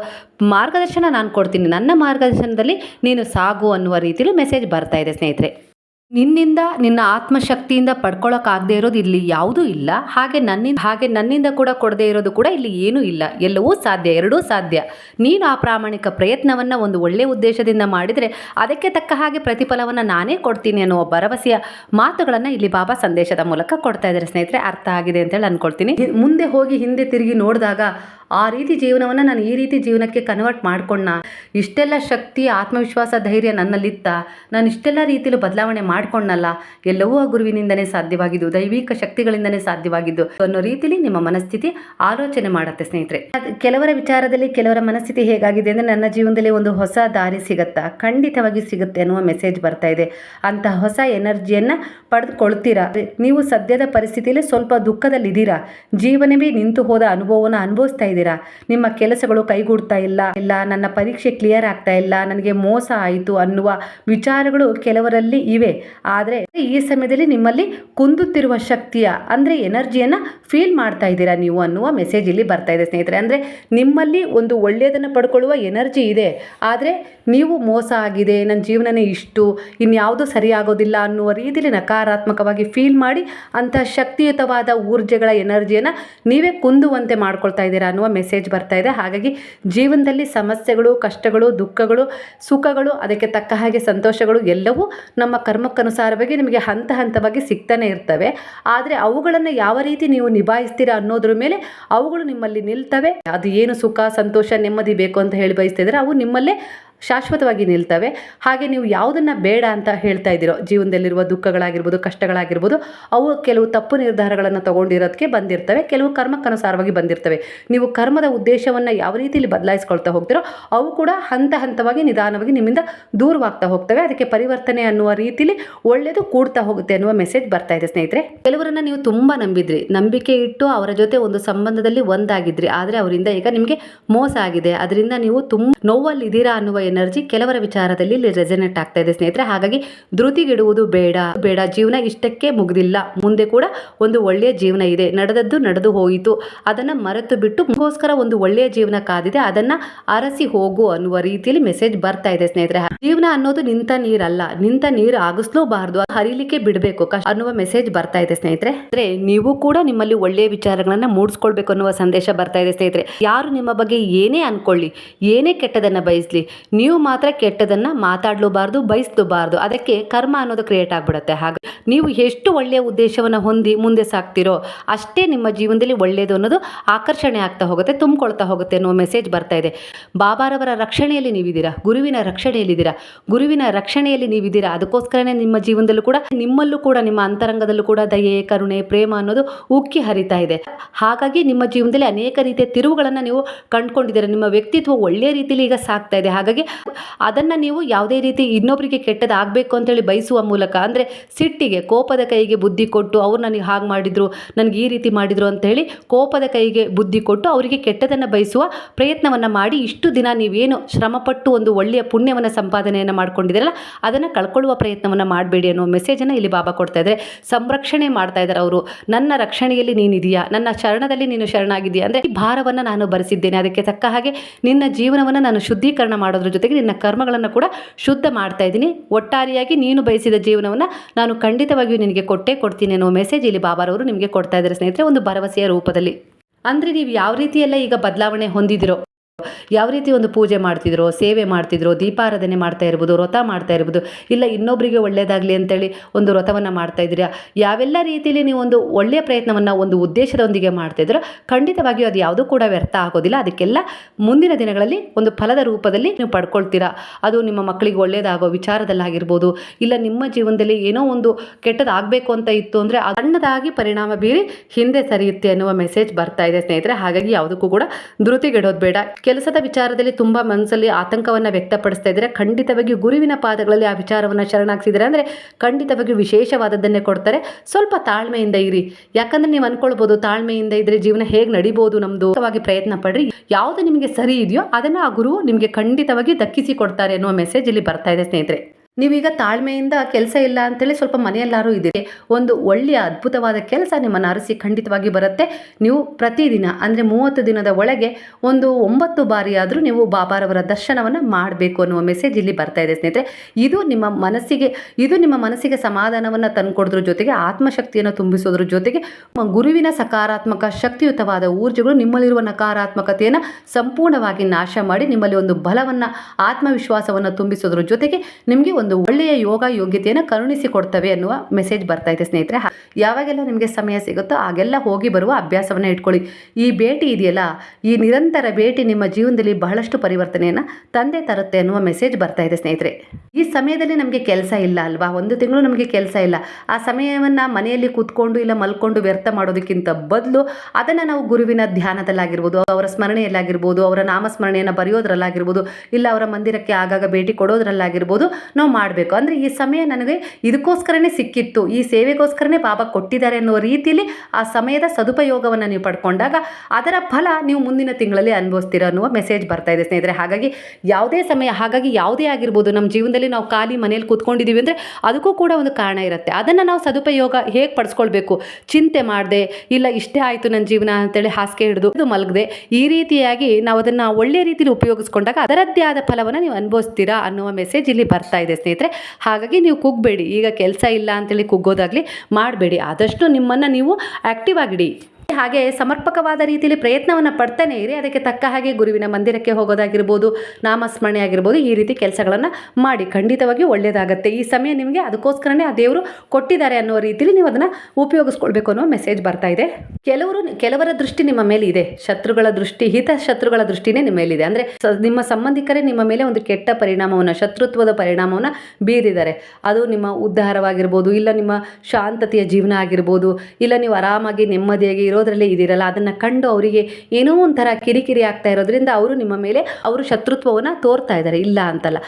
A: ಮಾರ್ಗದರ್ಶನ ನಾನು ಕೊಡ್ತೀನಿ. ನನ್ನ ಮಾರ್ಗದರ್ಶನದಲ್ಲಿ ನೀನು ಸಾಗು ಅನ್ನುವ ರೀತಿಯಲ್ಲಿ ಮೆಸೇಜ್ ಬರ್ತಾ ಇದೆ ಸ್ನೇಹಿತರೆ. ನಿನ್ನಿಂದ, ನಿನ್ನ ಆತ್ಮಶಕ್ತಿಯಿಂದ ಪಡ್ಕೊಳ್ಳೋಕ್ಕಾಗದೇ ಇರೋದು ಇಲ್ಲಿ ಯಾವುದೂ ಇಲ್ಲ. ಹಾಗೆ ನನ್ನಿಂದ ಹಾಗೆ ನನ್ನಿಂದ ಕೂಡ ಕೊಡದೇ ಇರೋದು ಕೂಡ ಇಲ್ಲಿ ಏನೂ ಇಲ್ಲ. ಎಲ್ಲವೂ ಸಾಧ್ಯ, ಎರಡೂ ಸಾಧ್ಯ. ನೀನು ಆ ಪ್ರಾಮಾಣಿಕ ಪ್ರಯತ್ನವನ್ನು ಒಂದು ಒಳ್ಳೆಯ ಉದ್ದೇಶದಿಂದ ಮಾಡಿದರೆ ಅದಕ್ಕೆ ತಕ್ಕ ಹಾಗೆ ಪ್ರತಿಫಲವನ್ನು ನಾನೇ ಕೊಡ್ತೀನಿ ಅನ್ನುವ ಭರವಸೆಯ ಮಾತುಗಳನ್ನು ಇಲ್ಲಿ ಬಾಬಾ ಸಂದೇಶದ ಮೂಲಕ ಕೊಡ್ತಾ ಇದ್ದಾರೆ ಸ್ನೇಹಿತರೆ. ಅರ್ಥ ಆಗಿದೆ ಅಂತೇಳಿ ಅಂದ್ಕೊಳ್ತೀನಿ ಮುಂದೆ ಹೋಗಿ ಹಿಂದೆ ತಿರುಗಿ ನೋಡಿದಾಗ ಆ ರೀತಿ ಜೀವನವನ್ನು ನಾನು ಈ ರೀತಿ ಜೀವನಕ್ಕೆ ಕನ್ವರ್ಟ್ ಮಾಡ್ಕೊಂಡ ಇಷ್ಟೆಲ್ಲ ಶಕ್ತಿ, ಆತ್ಮವಿಶ್ವಾಸ, ಧೈರ್ಯ ನನ್ನಲ್ಲಿತ್ತ? ನಾನು ಇಷ್ಟೆಲ್ಲ ರೀತಿಯಲ್ಲೂ ಬದಲಾವಣೆ ಮಾಡ್ಕೊಂಡಲ್ಲ ಎಲ್ಲವೂ ಆ ಗುರುವಿನಿಂದನೇ ಸಾಧ್ಯವಾಗಿದ್ದು, ದೈವಿಕ ಶಕ್ತಿಗಳಿಂದನೇ ಸಾಧ್ಯವಾಗಿದ್ದು ಅನ್ನೋ ರೀತಿಲಿ ನಿಮ್ಮ ಮನಸ್ಥಿತಿ ಆಲೋಚನೆ ಮಾಡುತ್ತೆ ಸ್ನೇಹಿತರೆ. ಕೆಲವರ ವಿಚಾರದಲ್ಲಿ ಕೆಲವರ ಮನಸ್ಥಿತಿ ಹೇಗಾಗಿದೆ ಅಂದರೆ ನನ್ನ ಜೀವನದಲ್ಲಿ ಒಂದು ಹೊಸ ದಾರಿ ಸಿಗುತ್ತಾ? ಖಂಡಿತವಾಗಿ ಸಿಗುತ್ತೆ ಅನ್ನುವ ಮೆಸೇಜ್ ಬರ್ತಾ ಇದೆ. ಅಂತ ಹೊಸ ಎನರ್ಜಿಯನ್ನು ಪಡೆದುಕೊಳ್ತೀರಾ? ನೀವು ಸದ್ಯದ ಪರಿಸ್ಥಿತಿಯಲ್ಲಿ ಸ್ವಲ್ಪ ದುಃಖದಲ್ಲಿದ್ದೀರಾ? ಜೀವನವೇ ನಿಂತು ಹೋದ ಅನುಭವವನ್ನು ಅನುಭವಿಸ್ತಾ ಇದ್ದೀರಾ? ನಿಮ್ಮ ಕೆಲಸಗಳು ಕೈಗೂಡ್ತಾ ಇಲ್ಲ. ಇಲ್ಲ, ನನ್ನ ಪರೀಕ್ಷೆ ಕ್ಲಿಯರ್ ಆಗ್ತಾ ಇಲ್ಲ. ನನಗೆ ಮೋಸ ಆಯಿತು ಅನ್ನುವ ವಿಚಾರಗಳು ಕೆಲವರಲ್ಲಿ ಇವೆ. ಆದರೆ ಈ ಸಮಯದಲ್ಲಿ ನಿಮ್ಮಲ್ಲಿ ಕುಂದುತ್ತಿರುವ ಶಕ್ತಿಯ, ಅಂದರೆ ಎನರ್ಜಿಯನ್ನು ಫೀಲ್ ಮಾಡ್ತಾ ಇದ್ದೀರಾ ನೀವು ಅನ್ನುವ ಮೆಸೇಜ್ ಇಲ್ಲಿ ಬರ್ತಾ ಇದೆ ಸ್ನೇಹಿತರೆ. ಅಂದರೆ ನಿಮ್ಮಲ್ಲಿ ಒಂದು ಒಳ್ಳೆಯದನ್ನು ಪಡ್ಕೊಳ್ಳುವ ಎನರ್ಜಿ ಇದೆ. ಆದರೆ ನೀವು ಮೋಸ ಆಗಿದೆ ನನ್ನ ಜೀವನನೇ ಇಷ್ಟು, ಇನ್ಯಾವುದೂ ಸರಿಯಾಗೋದಿಲ್ಲ ಅನ್ನುವ ರೀತಿಯಲ್ಲಿ ನಕಾರಾತ್ಮಕವಾಗಿ ಫೀಲ್ ಮಾಡಿ ಅಂಥ ಶಕ್ತಿಯುತವಾದ ಊರ್ಜೆಗಳ ಎನರ್ಜಿಯನ್ನು ನೀವೇ ಕುಂದುವಂತೆ ಮಾಡ್ಕೊಳ್ತಾ ಇದ್ದೀರಾ ಅನ್ನುವ ಮೆಸೇಜ್ ಬರ್ತಾ ಇದೆ. ಹಾಗಾಗಿ ಜೀವನದಲ್ಲಿ ಸಮಸ್ಯೆಗಳು, ಕಷ್ಟಗಳು, ದುಃಖಗಳು, ಸುಖಗಳು, ಅದಕ್ಕೆ ತಕ್ಕ ಹಾಗೆ ಸಂತೋಷಗಳು ಎಲ್ಲವೂ ನಮ್ಮ ಕರ್ಮಕ್ಕನುಸಾರವಾಗಿ ನಿಮಗೆ ಹಂತ ಹಂತವಾಗಿ ಸಿಗ್ತಾನೆ ಇರ್ತವೆ. ಆದರೆ ಅವುಗಳನ್ನು ಯಾವ ರೀತಿ ನೀವು ನಿಭಾಯಿಸ್ತೀರಾ ಅನ್ನೋದ್ರ ಮೇಲೆ ಅವುಗಳು ನಿಮ್ಮಲ್ಲಿ ನಿಲ್ತವೆ. ಅದು ಏನು ಸುಖ, ಸಂತೋಷ, ನೆಮ್ಮದಿ ಬೇಕು ಅಂತ ಹೇಳಿ ಬಯಸ್ತಿದ್ರೆ ಅವು ನಿಮ್ಮಲ್ಲೇ ಶಾಶ್ವತವಾಗಿ ನಿಲ್ತವೆ. ಹಾಗೆ ನೀವು ಯಾವುದನ್ನು ಬೇಡ ಅಂತ ಹೇಳ್ತಾ ಇದ್ದೀರೋ, ಜೀವನದಲ್ಲಿರುವ ದುಃಖಗಳಾಗಿರ್ಬೋದು, ಕಷ್ಟಗಳಾಗಿರ್ಬೋದು, ಅವು ಕೆಲವು ತಪ್ಪು ನಿರ್ಧಾರಗಳನ್ನು ತಗೊಂಡಿರೋದಕ್ಕೆ ಬಂದಿರ್ತವೆ, ಕೆಲವು ಕರ್ಮಕ್ಕನುಸಾರವಾಗಿ ಬಂದಿರ್ತವೆ. ನೀವು ಕರ್ಮದ ಉದ್ದೇಶವನ್ನು ಯಾವ ರೀತಿಯಲ್ಲಿ ಬದಲಾಯಿಸ್ಕೊಳ್ತಾ ಹೋಗ್ತೀರೋ, ಅವು ಕೂಡ ಹಂತ ಹಂತವಾಗಿ ನಿಧಾನವಾಗಿ ನಿಮ್ಮಿಂದ ದೂರವಾಗ್ತಾ ಹೋಗ್ತವೆ. ಅದಕ್ಕೆ ಪರಿವರ್ತನೆ ಅನ್ನುವ ರೀತಿಲಿ ಒಳ್ಳೆಯದು ಕೂಡ್ತಾ ಹೋಗುತ್ತೆ ಅನ್ನುವ ಮೆಸೇಜ್ ಬರ್ತಾ ಇದೆ ಸ್ನೇಹಿತರೆ. ಕೆಲವರನ್ನು ನೀವು ತುಂಬ ನಂಬಿದ್ರಿ. ನಂಬಿಕೆ ಇಟ್ಟು ಅವರ ಜೊತೆ ಒಂದು ಸಂಬಂಧದಲ್ಲಿ ಒಂದಾಗಿದ್ರಿ. ಆದರೆ ಅವರಿಂದ ಈಗ ನಿಮಗೆ ಮೋಸ ಆಗಿದೆ. ಅದರಿಂದ ನೀವು ತುಂಬ ನೋವಲ್ಲಿದ್ದೀರಾ ಅನ್ನುವ ಎನರ್ಜಿ ಕೆಲವರ ವಿಚಾರದಲ್ಲಿ ಇಲ್ಲಿ ರೆಸನೆಟ್ ಆಗ್ತಾ ಇದೆ ಸ್ನೇಹಿತರೆ. ಹಾಗಾಗಿ ಧೃತಿಗಿಡುವುದು ಬೇಡ ಬೇಡ. ಜೀವನ ಇಷ್ಟಕ್ಕೆ ಮುಗ್ದಿಲ್ಲ. ಮುಂದೆ ಕೂಡ ಒಂದು ಒಳ್ಳೆಯ ಜೀವನ ಇದೆ. ನಡೆದದ್ದು ನಡೆದು ಹೋಯಿತು. ಅದನ್ನ ಮರೆತು ಬಿಟ್ಟು ಮುಗೋಸ್ಕರ ಒಂದು ಒಳ್ಳೆಯ ಜೀವನ ಕಾದಿದೆ. ಅದನ್ನ ಅರಸಿ ಹೋಗು ಅನ್ನುವ ರೀತಿಯಲ್ಲಿ ಮೆಸೇಜ್ ಬರ್ತಾ ಇದೆ ಸ್ನೇಹಿತರೆ. ಜೀವನ ಅನ್ನೋದು ನಿಂತ ನೀರಲ್ಲ. ನಿಂತ ನೀರು ಆಗಿಸ್ಲೂಬಾರ್ದು. ಹರಿಲಿಕ್ಕೆ ಬಿಡಬೇಕು ಅನ್ನುವ ಮೆಸೇಜ್ ಬರ್ತಾ ಇದೆ ಸ್ನೇಹಿತರೆ. ಅಂದ್ರೆ ನೀವು ಕೂಡ ನಿಮ್ಮಲ್ಲಿ ಒಳ್ಳೆಯ ವಿಚಾರಗಳನ್ನ ಮೂಡಿಸ್ಕೊಳ್ಬೇಕು ಅನ್ನುವ ಸಂದೇಶ ಬರ್ತಾ ಇದೆ ಸ್ನೇಹಿತರೆ. ಯಾರು ನಿಮ್ಮ ಬಗ್ಗೆ ಏನೇ ಅನ್ಕೊಳ್ಳಿ, ಏನೇ ಕೆಟ್ಟದನ್ನ ಬಯಸ್ಲಿ ನೀವು ಮಾತ್ರ ಕೆಟ್ಟದನ್ನ ಮಾತಾಡ್ಲೂಬಾರ್ದು, ಬಯಸ್ಲೂಬಾರ್ದು. ಅದಕ್ಕೆ ಕರ್ಮ ಅನ್ನೋದು ಕ್ರಿಯೇಟ್ ಆಗ್ಬಿಡುತ್ತೆ. ಹಾಗೆ ನೀವು ಎಷ್ಟು ಒಳ್ಳೆಯ ಉದ್ದೇಶವನ್ನು ಹೊಂದಿ ಮುಂದೆ ಸಾಕ್ತಿರೋ ಅಷ್ಟೇ ನಿಮ್ಮ ಜೀವನದಲ್ಲಿ ಒಳ್ಳೆಯದು ಅನ್ನೋದು ಆಕರ್ಷಣೆ ಆಗ್ತಾ ಹೋಗುತ್ತೆ, ತುಂಬಿಕೊಳ್ತಾ ಹೋಗುತ್ತೆ ಅನ್ನೋ ಮೆಸೇಜ್ ಬರ್ತಾ ಇದೆ. ಬಾಬಾರವರ ರಕ್ಷಣೆಯಲ್ಲಿ ನೀವಿದ್ದೀರಾ? ಗುರುವಿನ ರಕ್ಷಣೆಯಲ್ಲಿದ್ದೀರಾ? ಗುರುವಿನ ರಕ್ಷಣೆಯಲ್ಲಿ ನೀವಿದ್ದೀರಾ? ಅದಕ್ಕೋಸ್ಕರನೇ ನಿಮ್ಮ ಜೀವನದಲ್ಲೂ ಕೂಡ, ನಿಮ್ಮಲ್ಲೂ ಕೂಡ, ನಿಮ್ಮ ಅಂತರಂಗದಲ್ಲೂ ಕೂಡ ದಯೆ, ಕರುಣೆ, ಪ್ರೇಮ ಅನ್ನೋದು ಉಕ್ಕಿ ಹರಿತಾ ಇದೆ. ಹಾಗಾಗಿ ನಿಮ್ಮ ಜೀವನದಲ್ಲಿ ಅನೇಕ ರೀತಿಯ ತಿರುವುಗಳನ್ನು ನೀವು ಕಂಡುಕೊಂಡಿದ್ದೀರಾ? ನಿಮ್ಮ ವ್ಯಕ್ತಿತ್ವ ಒಳ್ಳೆಯ ರೀತಿಯಲ್ಲಿ ಈಗ ಸಾಕ್ತಾ ಇದೆ. ಹಾಗಾಗಿ ಅದನ್ನು ನೀವು ಯಾವುದೇ ರೀತಿ ಇನ್ನೊಬ್ಬರಿಗೆ ಕೆಟ್ಟದಾಗಬೇಕು ಅಂತೇಳಿ ಬಯಸುವ ಮೂಲಕ, ಅಂದರೆ ಸಿಟ್ಟಿಗೆ, ಕೋಪದ ಕೈಗೆ ಬುದ್ಧಿ ಕೊಟ್ಟು ಅವ್ರು ನನಗೆ ಹಾಗೆ ಮಾಡಿದರು, ನನಗೆ ಈ ರೀತಿ ಮಾಡಿದರು ಅಂತೇಳಿ ಕೋಪದ ಕೈಗೆ ಬುದ್ಧಿ ಕೊಟ್ಟು ಅವರಿಗೆ ಕೆಟ್ಟದನ್ನು ಬಯಸುವ ಪ್ರಯತ್ನವನ್ನು ಮಾಡಿ ಇಷ್ಟು ದಿನ ನೀವೇನು ಶ್ರಮಪಟ್ಟು ಒಂದು ಒಳ್ಳೆಯ ಪುಣ್ಯವನ್ನು ಸಂಪಾದನೆಯನ್ನು ಮಾಡ್ಕೊಂಡಿದ್ದೀರಲ್ಲ, ಅದನ್ನು ಕಳ್ಕೊಳ್ಳುವ ಪ್ರಯತ್ನವನ್ನು ಮಾಡಬೇಡಿ ಅನ್ನೋ ಮೆಸೇಜನ್ನು ಇಲ್ಲಿ ಬಾಬಾ ಕೊಡ್ತಾ ಇದ್ದಾರೆ. ಸಂರಕ್ಷಣೆ ಮಾಡ್ತಾ ಇದ್ದಾರೆ ಅವರು. ನನ್ನ ರಕ್ಷಣೆಯಲ್ಲಿ ನೀನಿದೆಯಾ? ನನ್ನ ಶರಣದಲ್ಲಿ ನೀನು ಶರಣಾಗಿದೆಯಾ ಅಂದರೆ ಈ ಭಾರವನ್ನು ನಾನು ಬರೆಸಿದ್ದೇನೆ. ಅದಕ್ಕೆ ತಕ್ಕ ಹಾಗೆ ನಿನ್ನ ಜೀವನವನ್ನು ನಾನು ಶುದ್ಧೀಕರಣ ಮಾಡೋದ್ರ ಜೊತೆಗೆ ನಿನ್ನ ಕರ್ಮಗಳನ್ನು ಕೂಡ ಶುದ್ಧ ಮಾಡ್ತಾ ಇದ್ದೀನಿ. ಒಟ್ಟಾರೆಯಾಗಿ ನೀನು ಬಯಸಿದ ಜೀವನವನ್ನು ನಾನು ಖಂಡಿತವಾಗಿಯೂ ನಿನಗೆ ಕೊಟ್ಟೇ ಕೊಡ್ತೀನಿ ಅನ್ನೋ ಮೆಸೇಜ್ ಇಲ್ಲಿ ಬಾಬಾರವರು ನಿಮಗೆ ಕೊಡ್ತಾ ಇದ್ದಾರೆ ಸ್ನೇಹಿತರೆ, ಒಂದು ಭರವಸೆಯ ರೂಪದಲ್ಲಿ. ಅಂದರೆ ನೀವು ಯಾವ ರೀತಿಯೆಲ್ಲ ಈಗ ಬದಲಾವಣೆ ಹೊಂದಿದಿರೋ ಯಾವ ರೀತಿ ಒಂದು ಪೂಜೆ ಮಾಡ್ತಿದ್ರೋ, ಸೇವೆ ಮಾಡ್ತಿದ್ರೋ, ದೀಪಾರಾಧನೆ ಮಾಡ್ತಾ ಇರ್ಬೋದು, ವ್ರತ ಮಾಡ್ತಾ ಇರ್ಬೋದು, ಇಲ್ಲ ಇನ್ನೊಬ್ಬರಿಗೆ ಒಳ್ಳೆಯದಾಗಲಿ ಅಂತೇಳಿ ಒಂದು ವ್ರತವನ್ನು ಮಾಡ್ತಾ ಇದ್ದೀರಾ? ಯಾವೆಲ್ಲ ರೀತಿಯಲ್ಲಿ ನೀವು ಒಂದು ಒಳ್ಳೆಯ ಪ್ರಯತ್ನವನ್ನು ಒಂದು ಉದ್ದೇಶದೊಂದಿಗೆ ಮಾಡ್ತಾ ಇದ್ದೀರೋ? ಖಂಡಿತವಾಗಿಯೂ ಅದು ಯಾವುದೂ ಕೂಡ ವ್ಯರ್ಥ ಆಗೋದಿಲ್ಲ. ಅದಕ್ಕೆಲ್ಲ ಮುಂದಿನ ದಿನಗಳಲ್ಲಿ ಒಂದು ಫಲದ ರೂಪದಲ್ಲಿ ನೀವು ಪಡ್ಕೊಳ್ತೀರಾ? ಅದು ನಿಮ್ಮ ಮಕ್ಕಳಿಗೆ ಒಳ್ಳೆಯದಾಗೋ ವಿಚಾರದಲ್ಲಾಗಿರ್ಬೋದು, ಇಲ್ಲ ನಿಮ್ಮ ಜೀವನದಲ್ಲಿ ಏನೋ ಒಂದು ಕೆಟ್ಟದಾಗಬೇಕು ಅಂತ ಇತ್ತು ಅಂದರೆ ಸಣ್ಣದಾಗಿ ಪರಿಣಾಮ ಬೀರಿ ಹಿಂದೆ ಸರಿಯುತ್ತೆ ಅನ್ನುವ ಮೆಸೇಜ್ ಬರ್ತಾ ಇದೆ ಸ್ನೇಹಿತರೆ. ಹಾಗಾಗಿ ಯಾವುದಕ್ಕೂ ಕೂಡ ಧೃತಿಗೆಡೋದು ಬೇಡ. ಕೆಲಸದ ವಿಚಾರದಲ್ಲಿ ತುಂಬ ಮನಸ್ಸಲ್ಲಿ ಆತಂಕವನ್ನು ವ್ಯಕ್ತಪಡಿಸ್ತಾ ಇದ್ದರೆ. ಖಂಡಿತವಾಗಿಯೂ ಗುರುವಿನ ಪಾದಗಳಲ್ಲಿ ಆ ವಿಚಾರವನ್ನು ಶರಣಾಗಿಸಿದರೆ ಅಂದರೆ ಖಂಡಿತವಾಗಿಯೂ ವಿಶೇಷವಾದದ್ದನ್ನೇ ಕೊಡ್ತಾರೆ. ಸ್ವಲ್ಪ ತಾಳ್ಮೆಯಿಂದ ಇರಿ. ಯಾಕಂದ್ರೆ ನೀವು ಅನ್ಕೊಳ್ಬೋದು ತಾಳ್ಮೆಯಿಂದ ಇದ್ರೆ ಜೀವನ ಹೇಗೆ ನಡಿಬೋದು ನಮ್ಮದು ಪ್ರಯತ್ನ ಪಡ್ರಿ. ಯಾವುದು ನಿಮಗೆ ಸರಿ ಇದೆಯೋ ಅದನ್ನು ಆ ಗುರು ನಿಮಗೆ ಖಂಡಿತವಾಗಿ ದಕ್ಕಿಸಿ ಕೊಡ್ತಾರೆ ಅನ್ನುವ ಮೆಸೇಜ್ ಇಲ್ಲಿ ಬರ್ತಾ ಇದೆ ಸ್ನೇಹಿತರೆ. ನೀವೀಗ ತಾಳ್ಮೆಯಿಂದ ಕೆಲಸ ಇಲ್ಲ ಅಂತೇಳಿ ಸ್ವಲ್ಪ ಮನೆಯಲ್ಲಾರೂ ಇದ್ದೀರಿ. ಒಂದು ಒಳ್ಳೆಯ ಅದ್ಭುತವಾದ ಕೆಲಸ ನಿಮ್ಮನ್ನು ಅರಸಿ ಖಂಡಿತವಾಗಿ ಬರುತ್ತೆ. ನೀವು ಪ್ರತಿದಿನ, ಅಂದರೆ ಮೂವತ್ತು ದಿನದ ಒಳಗೆ ಒಂದು ಒಂಬತ್ತು ಬಾರಿ ಆದರೂ ನೀವು ಬಾಬಾರವರ ದರ್ಶನವನ್ನು ಮಾಡಬೇಕು ಅನ್ನುವ ಮೆಸೇಜ್ ಇಲ್ಲಿ ಬರ್ತಾ ಇದೆ ಸ್ನೇಹಿತರೆ. ಇದು ನಿಮ್ಮ ಮನಸ್ಸಿಗೆ, ಇದು ನಿಮ್ಮ ಮನಸ್ಸಿಗೆ ಸಮಾಧಾನವನ್ನು ತಂದುಕೊಡೋದ್ರ ಜೊತೆಗೆ, ಆತ್ಮಶಕ್ತಿಯನ್ನು ತುಂಬಿಸೋದ್ರ ಜೊತೆಗೆ ಗುರುವಿನ ಸಕಾರಾತ್ಮಕ ಶಕ್ತಿಯುತವಾದ ಊರ್ಜೆಗಳು ನಿಮ್ಮಲ್ಲಿರುವ ನಕಾರಾತ್ಮಕತೆಯನ್ನು ಸಂಪೂರ್ಣವಾಗಿ ನಾಶ ಮಾಡಿ ನಿಮ್ಮಲ್ಲಿ ಒಂದು ಬಲವನ್ನು, ಆತ್ಮವಿಶ್ವಾಸವನ್ನು ತುಂಬಿಸೋದ್ರ ಜೊತೆಗೆ ನಿಮಗೆ ಒಂದು ಒಳ್ಳೆಯ ಯೋಗ ಯೋಗ್ಯತೆಯನ್ನು ಕರುಣಿಸಿ ಕೊಡ್ತವೆ ಅನ್ನುವ ಮೆಸೇಜ್ ಬರ್ತಾ ಇದೆ ಸ್ನೇಹಿತರೆ. ಯಾವಾಗೆಲ್ಲ ನಿಮಗೆ ಸಮಯ ಸಿಗುತ್ತೋ ಆಗೆಲ್ಲ ಹೋಗಿ ಬರುವ ಅಭ್ಯಾಸವನ್ನು ಇಟ್ಕೊಳ್ಳಿ. ಈ ಭೇಟಿ ಇದೆಯಲ್ಲ, ಈ ನಿರಂತರ ಭೇಟಿ ನಿಮ್ಮ ಜೀವನದಲ್ಲಿ ಬಹಳಷ್ಟು ಪರಿವರ್ತನೆಯನ್ನು ತಂದೆ ತರುತ್ತೆ ಅನ್ನುವ ಮೆಸೇಜ್ ಬರ್ತಾ ಇದೆ ಸ್ನೇಹಿತರೆ. ಈ ಸಮಯದಲ್ಲಿ ನಮಗೆ ಕೆಲಸ ಇಲ್ಲ ಅಲ್ವಾ? ಒಂದು ತಿಂಗಳು ನಮಗೆ ಕೆಲಸ ಇಲ್ಲ. ಆ ಸಮಯವನ್ನು ಮನೆಯಲ್ಲಿ ಕೂತ್ಕೊಂಡು ಇಲ್ಲ ಮಲ್ಕೊಂಡು ವ್ಯರ್ಥ ಮಾಡೋದಕ್ಕಿಂತ ಬದಲು ಅದನ್ನು ನಾವು ಗುರುವಿನ ಧ್ಯಾನದಲ್ಲಾಗಿರ್ಬೋದು, ಅವರ ಸ್ಮರಣೆಯಲ್ಲಾಗಿರ್ಬೋದು, ಅವರ ನಾಮಸ್ಮರಣೆಯನ್ನು ಬರೆಯೋದ್ರಲ್ಲಾಗಿರ್ಬೋದು, ಇಲ್ಲ ಅವರ ಮಂದಿರಕ್ಕೆ ಆಗಾಗ ಭೇಟಿ ಕೊಡೋದ್ರಲ್ಲಾಗಿರ್ಬೋದು, ನಾವು ಮಾಡಬೇಕು. ಅಂದರೆ ಈ ಸಮಯ ನನಗೆ ಇದಕ್ಕೋಸ್ಕರನೇ ಸಿಕ್ಕಿತ್ತು. ಈ ಸೇವೆಗೋಸ್ಕರನೇ ಬಾಬಾ ಕೊಟ್ಟಿದ್ದಾರೆ ಅನ್ನೋ ರೀತಿಯಲ್ಲಿ ಆ ಸಮಯದ ಸದುಪಯೋಗವನ್ನು ನೀವು ಪಡ್ಕೊಂಡಾಗ ಅದರ ಫಲ ನೀವು ಮುಂದಿನ ತಿಂಗಳಲ್ಲಿ ಅನುಭವಿಸ್ತೀರ ಅನ್ನುವ ಮೆಸೇಜ್ ಬರ್ತಾ ಇದೆ ಸ್ನೇಹಿತರೆ. ಹಾಗಾಗಿ ಯಾವುದೇ ಸಮಯ, ಹಾಗಾಗಿ ಯಾವುದೇ ಆಗಿರ್ಬೋದು ನಮ್ಮ ಜೀವನದಲ್ಲಿ ನಾವು ಖಾಲಿ ಮನೇಲಿ ಕೂತ್ಕೊಂಡಿದ್ದೀವಿ ಅಂದರೆ ಅದಕ್ಕೂ ಕೂಡ ಒಂದು ಕಾರಣ ಇರುತ್ತೆ. ಅದನ್ನು ನಾವು ಸದುಪಯೋಗ ಹೇಗೆ ಪಡಿಸ್ಕೊಳ್ಬೇಕು? ಚಿಂತೆ ಮಾಡದೆ, ಇಲ್ಲ ಇಷ್ಟೇ ಆಯಿತು ನನ್ನ ಜೀವನ ಅಂತೇಳಿ ಹಾಸಿಗೆ ಹಿಡಿದು ಇದು ಮಲಗದೆ, ಈ ರೀತಿಯಾಗಿ ನಾವು ಅದನ್ನು ಒಳ್ಳೆಯ ರೀತಿಯಲ್ಲಿ ಉಪಯೋಗಿಸ್ಕೊಂಡಾಗ ಅದರದ್ದೇ ಆದ ಫಲವನ್ನು ನೀವು ಅನುಭವಿಸ್ತೀರಾ ಅನ್ನುವ ಮೆಸೇಜ್ ಇಲ್ಲಿ ಬರ್ತಾ ಇದೆ ಸ್ನೇಹಿತರೆ ಹಾಗಾಗಿ ನೀವು ಕುಗ್ಗಬೇಡಿ ಈಗ ಕೆಲಸ ಇಲ್ಲ ಅಂತೇಳಿ ಕುಗ್ಗೋದಾಗಲಿ ಮಾಡಬೇಡಿ. ಆದಷ್ಟು ನಿಮ್ಮನ್ನು ನೀವು ಆ್ಯಕ್ಟಿವ್ ಆಗಿಡಿ. ಹಾಗೆ ಸಮರ್ಪಕವಾದ ರೀತಿಯಲ್ಲಿ ಪ್ರಯತ್ನವನ್ನು ಪಡ್ತಾನೆ ಇರಿ. ಅದಕ್ಕೆ ತಕ್ಕ ಹಾಗೆ ಗುರುವಿನ ಮಂದಿರಕ್ಕೆ ಹೋಗೋದಾಗಿರ್ಬೋದು, ನಾಮಸ್ಮರಣೆ ಆಗಿರ್ಬೋದು, ಈ ರೀತಿ ಕೆಲಸಗಳನ್ನು ಮಾಡಿ. ಖಂಡಿತವಾಗಿಯೂ ಒಳ್ಳೆಯದಾಗತ್ತೆ ಈ ಸಮಯ ನಿಮಗೆ ಅದಕ್ಕೋಸ್ಕರನೇ ಆ ದೇವರು ಕೊಟ್ಟಿದ್ದಾರೆ ಅನ್ನೋ ರೀತಿಯಲ್ಲಿ ನೀವು ಅದನ್ನು ಉಪಯೋಗಿಸ್ಕೊಳ್ಬೇಕು ಅನ್ನೋ ಮೆಸೇಜ್ ಬರ್ತಾ ಇದೆ. ಕೆಲವರು ಕೆಲವರ ದೃಷ್ಟಿ ನಿಮ್ಮ ಮೇಲೆ ಇದೆ. ಶತ್ರುಗಳ ದೃಷ್ಟಿ, ಹಿತ ಶತ್ರುಗಳ ದೃಷ್ಟಿನೇ ನಿಮ್ಮ ಮೇಲಿದೆ ಅಂದರೆ ನಿಮ್ಮ ಸಂಬಂಧಿಕರೇ ನಿಮ್ಮ ಮೇಲೆ ಒಂದು ಕೆಟ್ಟ ಪರಿಣಾಮವನ್ನು, ಶತ್ರುತ್ವದ ಪರಿಣಾಮವನ್ನು ಬೀರಿದ್ದಾರೆ. ಅದು ನಿಮ್ಮ ಉದ್ಧಾರವಾಗಿರ್ಬೋದು, ಇಲ್ಲ ನಿಮ್ಮ ಶಾಂತತೆಯ ಜೀವನ ಆಗಿರ್ಬೋದು, ಇಲ್ಲ ನೀವು ಆರಾಮಾಗಿ ನೆಮ್ಮದಿಯಾಗಿ ಇರೋದ್ರಲ್ಲೇ ಇದಿರಲ್ಲ. ಅದನ್ನು ಕಂಡು ಅವರಿಗೆ ಏನೋ ಒಂಥರ ಕಿರಿಕಿರಿ ಆಗ್ತಾ ಇರೋದ್ರಿಂದ ಅವರು ನಿಮ್ಮ ಮೇಲೆ ಅವರು ಶತ್ರುತ್ವವನ್ನು ತೋರ್ತಾ ಇದ್ದಾರೆ. ಇಲ್ಲ ಅಂತಲ್ಲ.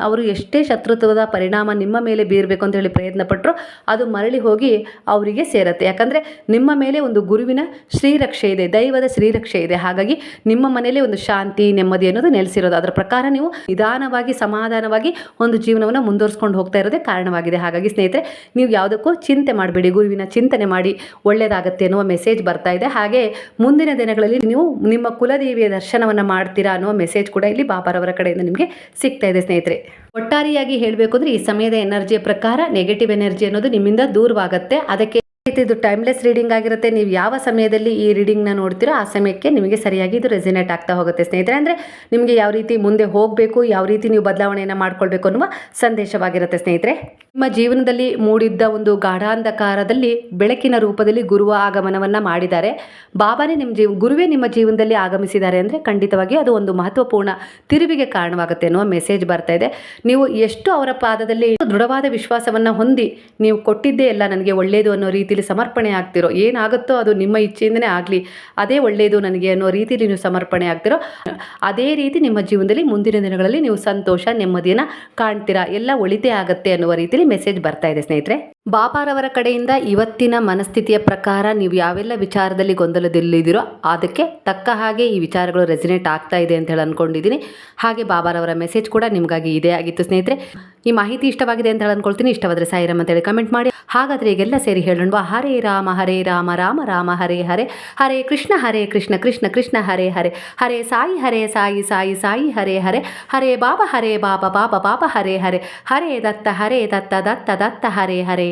A: ಅವರು ಎಷ್ಟೇ ಶತ್ರುತ್ವದ ಪರಿಣಾಮ ನಿಮ್ಮ ಮೇಲೆ ಬೀರಬೇಕು ಅಂತ ಹೇಳಿ ಪ್ರಯತ್ನ ಪಟ್ಟರು ಅದು ಮರಳಿ ಹೋಗಿ ಅವರಿಗೆ ಸೇರತ್ತೆ. ಯಾಕಂದರೆ ನಿಮ್ಮ ಮೇಲೆ ಒಂದು ಗುರುವಿನ ಶ್ರೀರಕ್ಷೆ ಇದೆ, ದೈವದ ಶ್ರೀರಕ್ಷೆ ಇದೆ. ಹಾಗಾಗಿ ನಿಮ್ಮ ಮನೆಯಲ್ಲಿ ಒಂದು ಶಾಂತಿ, ನೆಮ್ಮದಿ ಅನ್ನೋದು ನೆಲೆಸಿರೋದು. ಅದರ ಪ್ರಕಾರ ನೀವು ನಿಧಾನವಾಗಿ, ಸಮಾಧಾನವಾಗಿ ಒಂದು ಜೀವನವನ್ನು ಮುಂದುವರಿಸ್ಕೊಂಡು ಹೋಗ್ತಾ ಇರೋದೇ ಕಾರಣವಾಗಿದೆ. ಹಾಗಾಗಿ ಸ್ನೇಹಿತರೆ, ನೀವು ಯಾವುದಕ್ಕೂ ಚಿಂತೆ ಮಾಡಬೇಡಿ. ಗುರುವಿನ ಚಿಂತನೆ ಮಾಡಿ ಒಳ್ಳೆಯದಾಗತ್ತೆ ಅನ್ನುವ ಮೆಸೇಜ್ ಬರ್ತಾ ಇದೆ. ಹಾಗೆ ಮುಂದಿನ ದಿನಗಳಲ್ಲಿ ನೀವು ನಿಮ್ಮ ಕುಲದೇವಿಯ ದರ್ಶನವನ್ನು ಮಾಡ್ತೀರಾ ಅನ್ನೋ ಮೆಸೇಜ್ ಕೂಡ ಇಲ್ಲಿ ಬಾಬಾರವರ ಕಡೆಯಿಂದ ನಿಮಗೆ ಸಿಗ್ತಾ ಇದೆ ಸ್ನೇಹಿತರೆ. ಒಟ್ಟಾರೆಯಾಗಿ ಹೇಳಬೇಕು ಅಂದರೆ ಈ ಸಮಯದ ಎನರ್ಜಿಯ ಪ್ರಕಾರ ನೆಗೆಟಿವ್ ಎನರ್ಜಿ ಅನ್ನೋದು ನಿಮ್ಮಿಂದ ದೂರವಾಗುತ್ತೆ. ಅದಕ್ಕೆ ಇದು ಟೈಮ್ಲೆಸ್ ರೀಡಿಂಗ್ ಆಗಿರುತ್ತೆ. ನೀವು ಯಾವ ಸಮಯದಲ್ಲಿ ಈ ರೀಡಿಂಗ್ನ ನೋಡ್ತೀರೋ ಆ ಸಮಯಕ್ಕೆ ನಿಮಗೆ ಸರಿಯಾಗಿ ಇದು ರೆಸಿನೇಟ್ ಆಗ್ತಾ ಹೋಗುತ್ತೆ ಸ್ನೇಹಿತರೆ. ಅಂದರೆ ನಿಮಗೆ ಯಾವ ರೀತಿ ಮುಂದೆ ಹೋಗಬೇಕು, ಯಾವ ರೀತಿ ನೀವು ಬದಲಾವಣೆಯನ್ನು ಮಾಡ್ಕೊಳ್ಬೇಕು ಅನ್ನುವ ಸಂದೇಶವಾಗಿರುತ್ತೆ ಸ್ನೇಹಿತರೆ. ನಿಮ್ಮ ಜೀವನದಲ್ಲಿ ಮೂಡಿದ್ದ ಒಂದು ಗಾಢಾಂಧಕಾರದಲ್ಲಿ ಬೆಳಕಿನ ರೂಪದಲ್ಲಿ ಗುರುವ ಆಗಮನವನ್ನು ಮಾಡಿದ್ದಾರೆ. ಬಾಬಾನೇ ನಿಮ್ಮ ಜೀವ, ಗುರುವೇ ನಿಮ್ಮ ಜೀವನದಲ್ಲಿ ಆಗಮಿಸಿದ್ದಾರೆ ಅಂದರೆ ಖಂಡಿತವಾಗಿ ಅದು ಒಂದು ಮಹತ್ವಪೂರ್ಣ ತಿರುವಿಗೆ ಕಾರಣವಾಗುತ್ತೆ ಅನ್ನುವ ಮೆಸೇಜ್ ಬರ್ತಾ ಇದೆ. ನೀವು ಎಷ್ಟು ಅವರ ಪಾದದಲ್ಲಿ ದೃಢವಾದ ವಿಶ್ವಾಸವನ್ನು ಹೊಂದಿ ನೀವು ಕೊಟ್ಟಿದ್ದೇ ಎಲ್ಲ ನನಗೆ ಒಳ್ಳೆಯದು ಅನ್ನೋ ರೀತಿಯಲ್ಲಿ ಸಮರ್ಪಣೆ ಆಗ್ತಿರೋ, ಏನಾಗುತ್ತೋ ಅದು ನಿಮ್ಮ ಇಚ್ಛೆಯಿಂದನೇ ಆಗಲಿ, ಅದೇ ಒಳ್ಳೆಯದು ನನಗೆ ಅನ್ನೋ ರೀತಿಯಲ್ಲಿ ನೀವು ಸಮರ್ಪಣೆ ಆಗ್ತಿರೋ, ಅದೇ ರೀತಿ ನಿಮ್ಮ ಜೀವನದಲ್ಲಿ ಮುಂದಿನ ದಿನಗಳಲ್ಲಿ ನೀವು ಸಂತೋಷ, ನೆಮ್ಮದಿಯನ್ನು ಕಾಣ್ತೀರಾ, ಎಲ್ಲ ಒಳಿತೇ ಆಗುತ್ತೆ ಅನ್ನುವ ರೀತಿಯಲ್ಲಿ ಮೆಸೇಜ್ ಬರ್ತಾ ಇದೆ ಸ್ನೇಹಿತರೆ. ಬಾಬಾರವರ ಕಡೆಯಿಂದ ಇವತ್ತಿನ ಮನಸ್ಥಿತಿಯ ಪ್ರಕಾರ ನೀವು ಯಾವೆಲ್ಲ ವಿಚಾರದಲ್ಲಿ ಗೊಂದಲದಲ್ಲಿದ್ದೀರೋ ಅದಕ್ಕೆ ತಕ್ಕ ಹಾಗೆ ಈ ವಿಚಾರಗಳು ರೆಸಿನೇಟ್ ಆಗ್ತಾ ಇದೆ ಅಂತ ಹೇಳಿ ಅಂದ್ಕೊಂಡಿದ್ದೀನಿ ಹಾಗೆ ಬಾಬಾರವರ ಮೆಸೇಜ್ ಕೂಡ ನಿಮಗಾಗಿ ಇದೇ ಆಗಿತ್ತು ಸ್ನೇಹಿತರೆ. ಈ ಮಾಹಿತಿ ಇಷ್ಟವಾಗಿದೆ ಅಂತ ಹೇಳಿ ಅಂದ್ಕೊಳ್ತೀನಿ ಇಷ್ಟವಾದರೆ ಸಾಯಿರಾಮ್ ಅಂತೇಳಿ ಕಮೆಂಟ್ ಮಾಡಿ. ಹಾಗಾದರೆ ಈಗೆಲ್ಲ ಸೇರಿ ಹೇಳೋಣ ಹರೇ ರಾಮ ಹರೇ ರಾಮ ರಾಮ ರಾಮ, ಹರೇ ಹರೇ. ಹರೇ ಕೃಷ್ಣ ಹರೇ ಕೃಷ್ಣ ಕೃಷ್ಣ ಕೃಷ್ಣ, ಹರೇ ಹರೇ. ಹರೇ ಸಾಯಿ ಹರೇ ಸಾಯಿ ಸಾಯಿ ಸಾಯಿ, ಹರೇ ಹರೇ. ಹರೇ ಬಾಬಾ ಹರೇ ಬಾಬಾ ಬಾಬಾ ಬಾಬಾ, ಹರೇ ಹರೇ. ಹರೇ ದತ್ತ ಹರೇ ದತ್ತ ದತ್ತ ದತ್ತ, ಹರೇ ಹರೇ.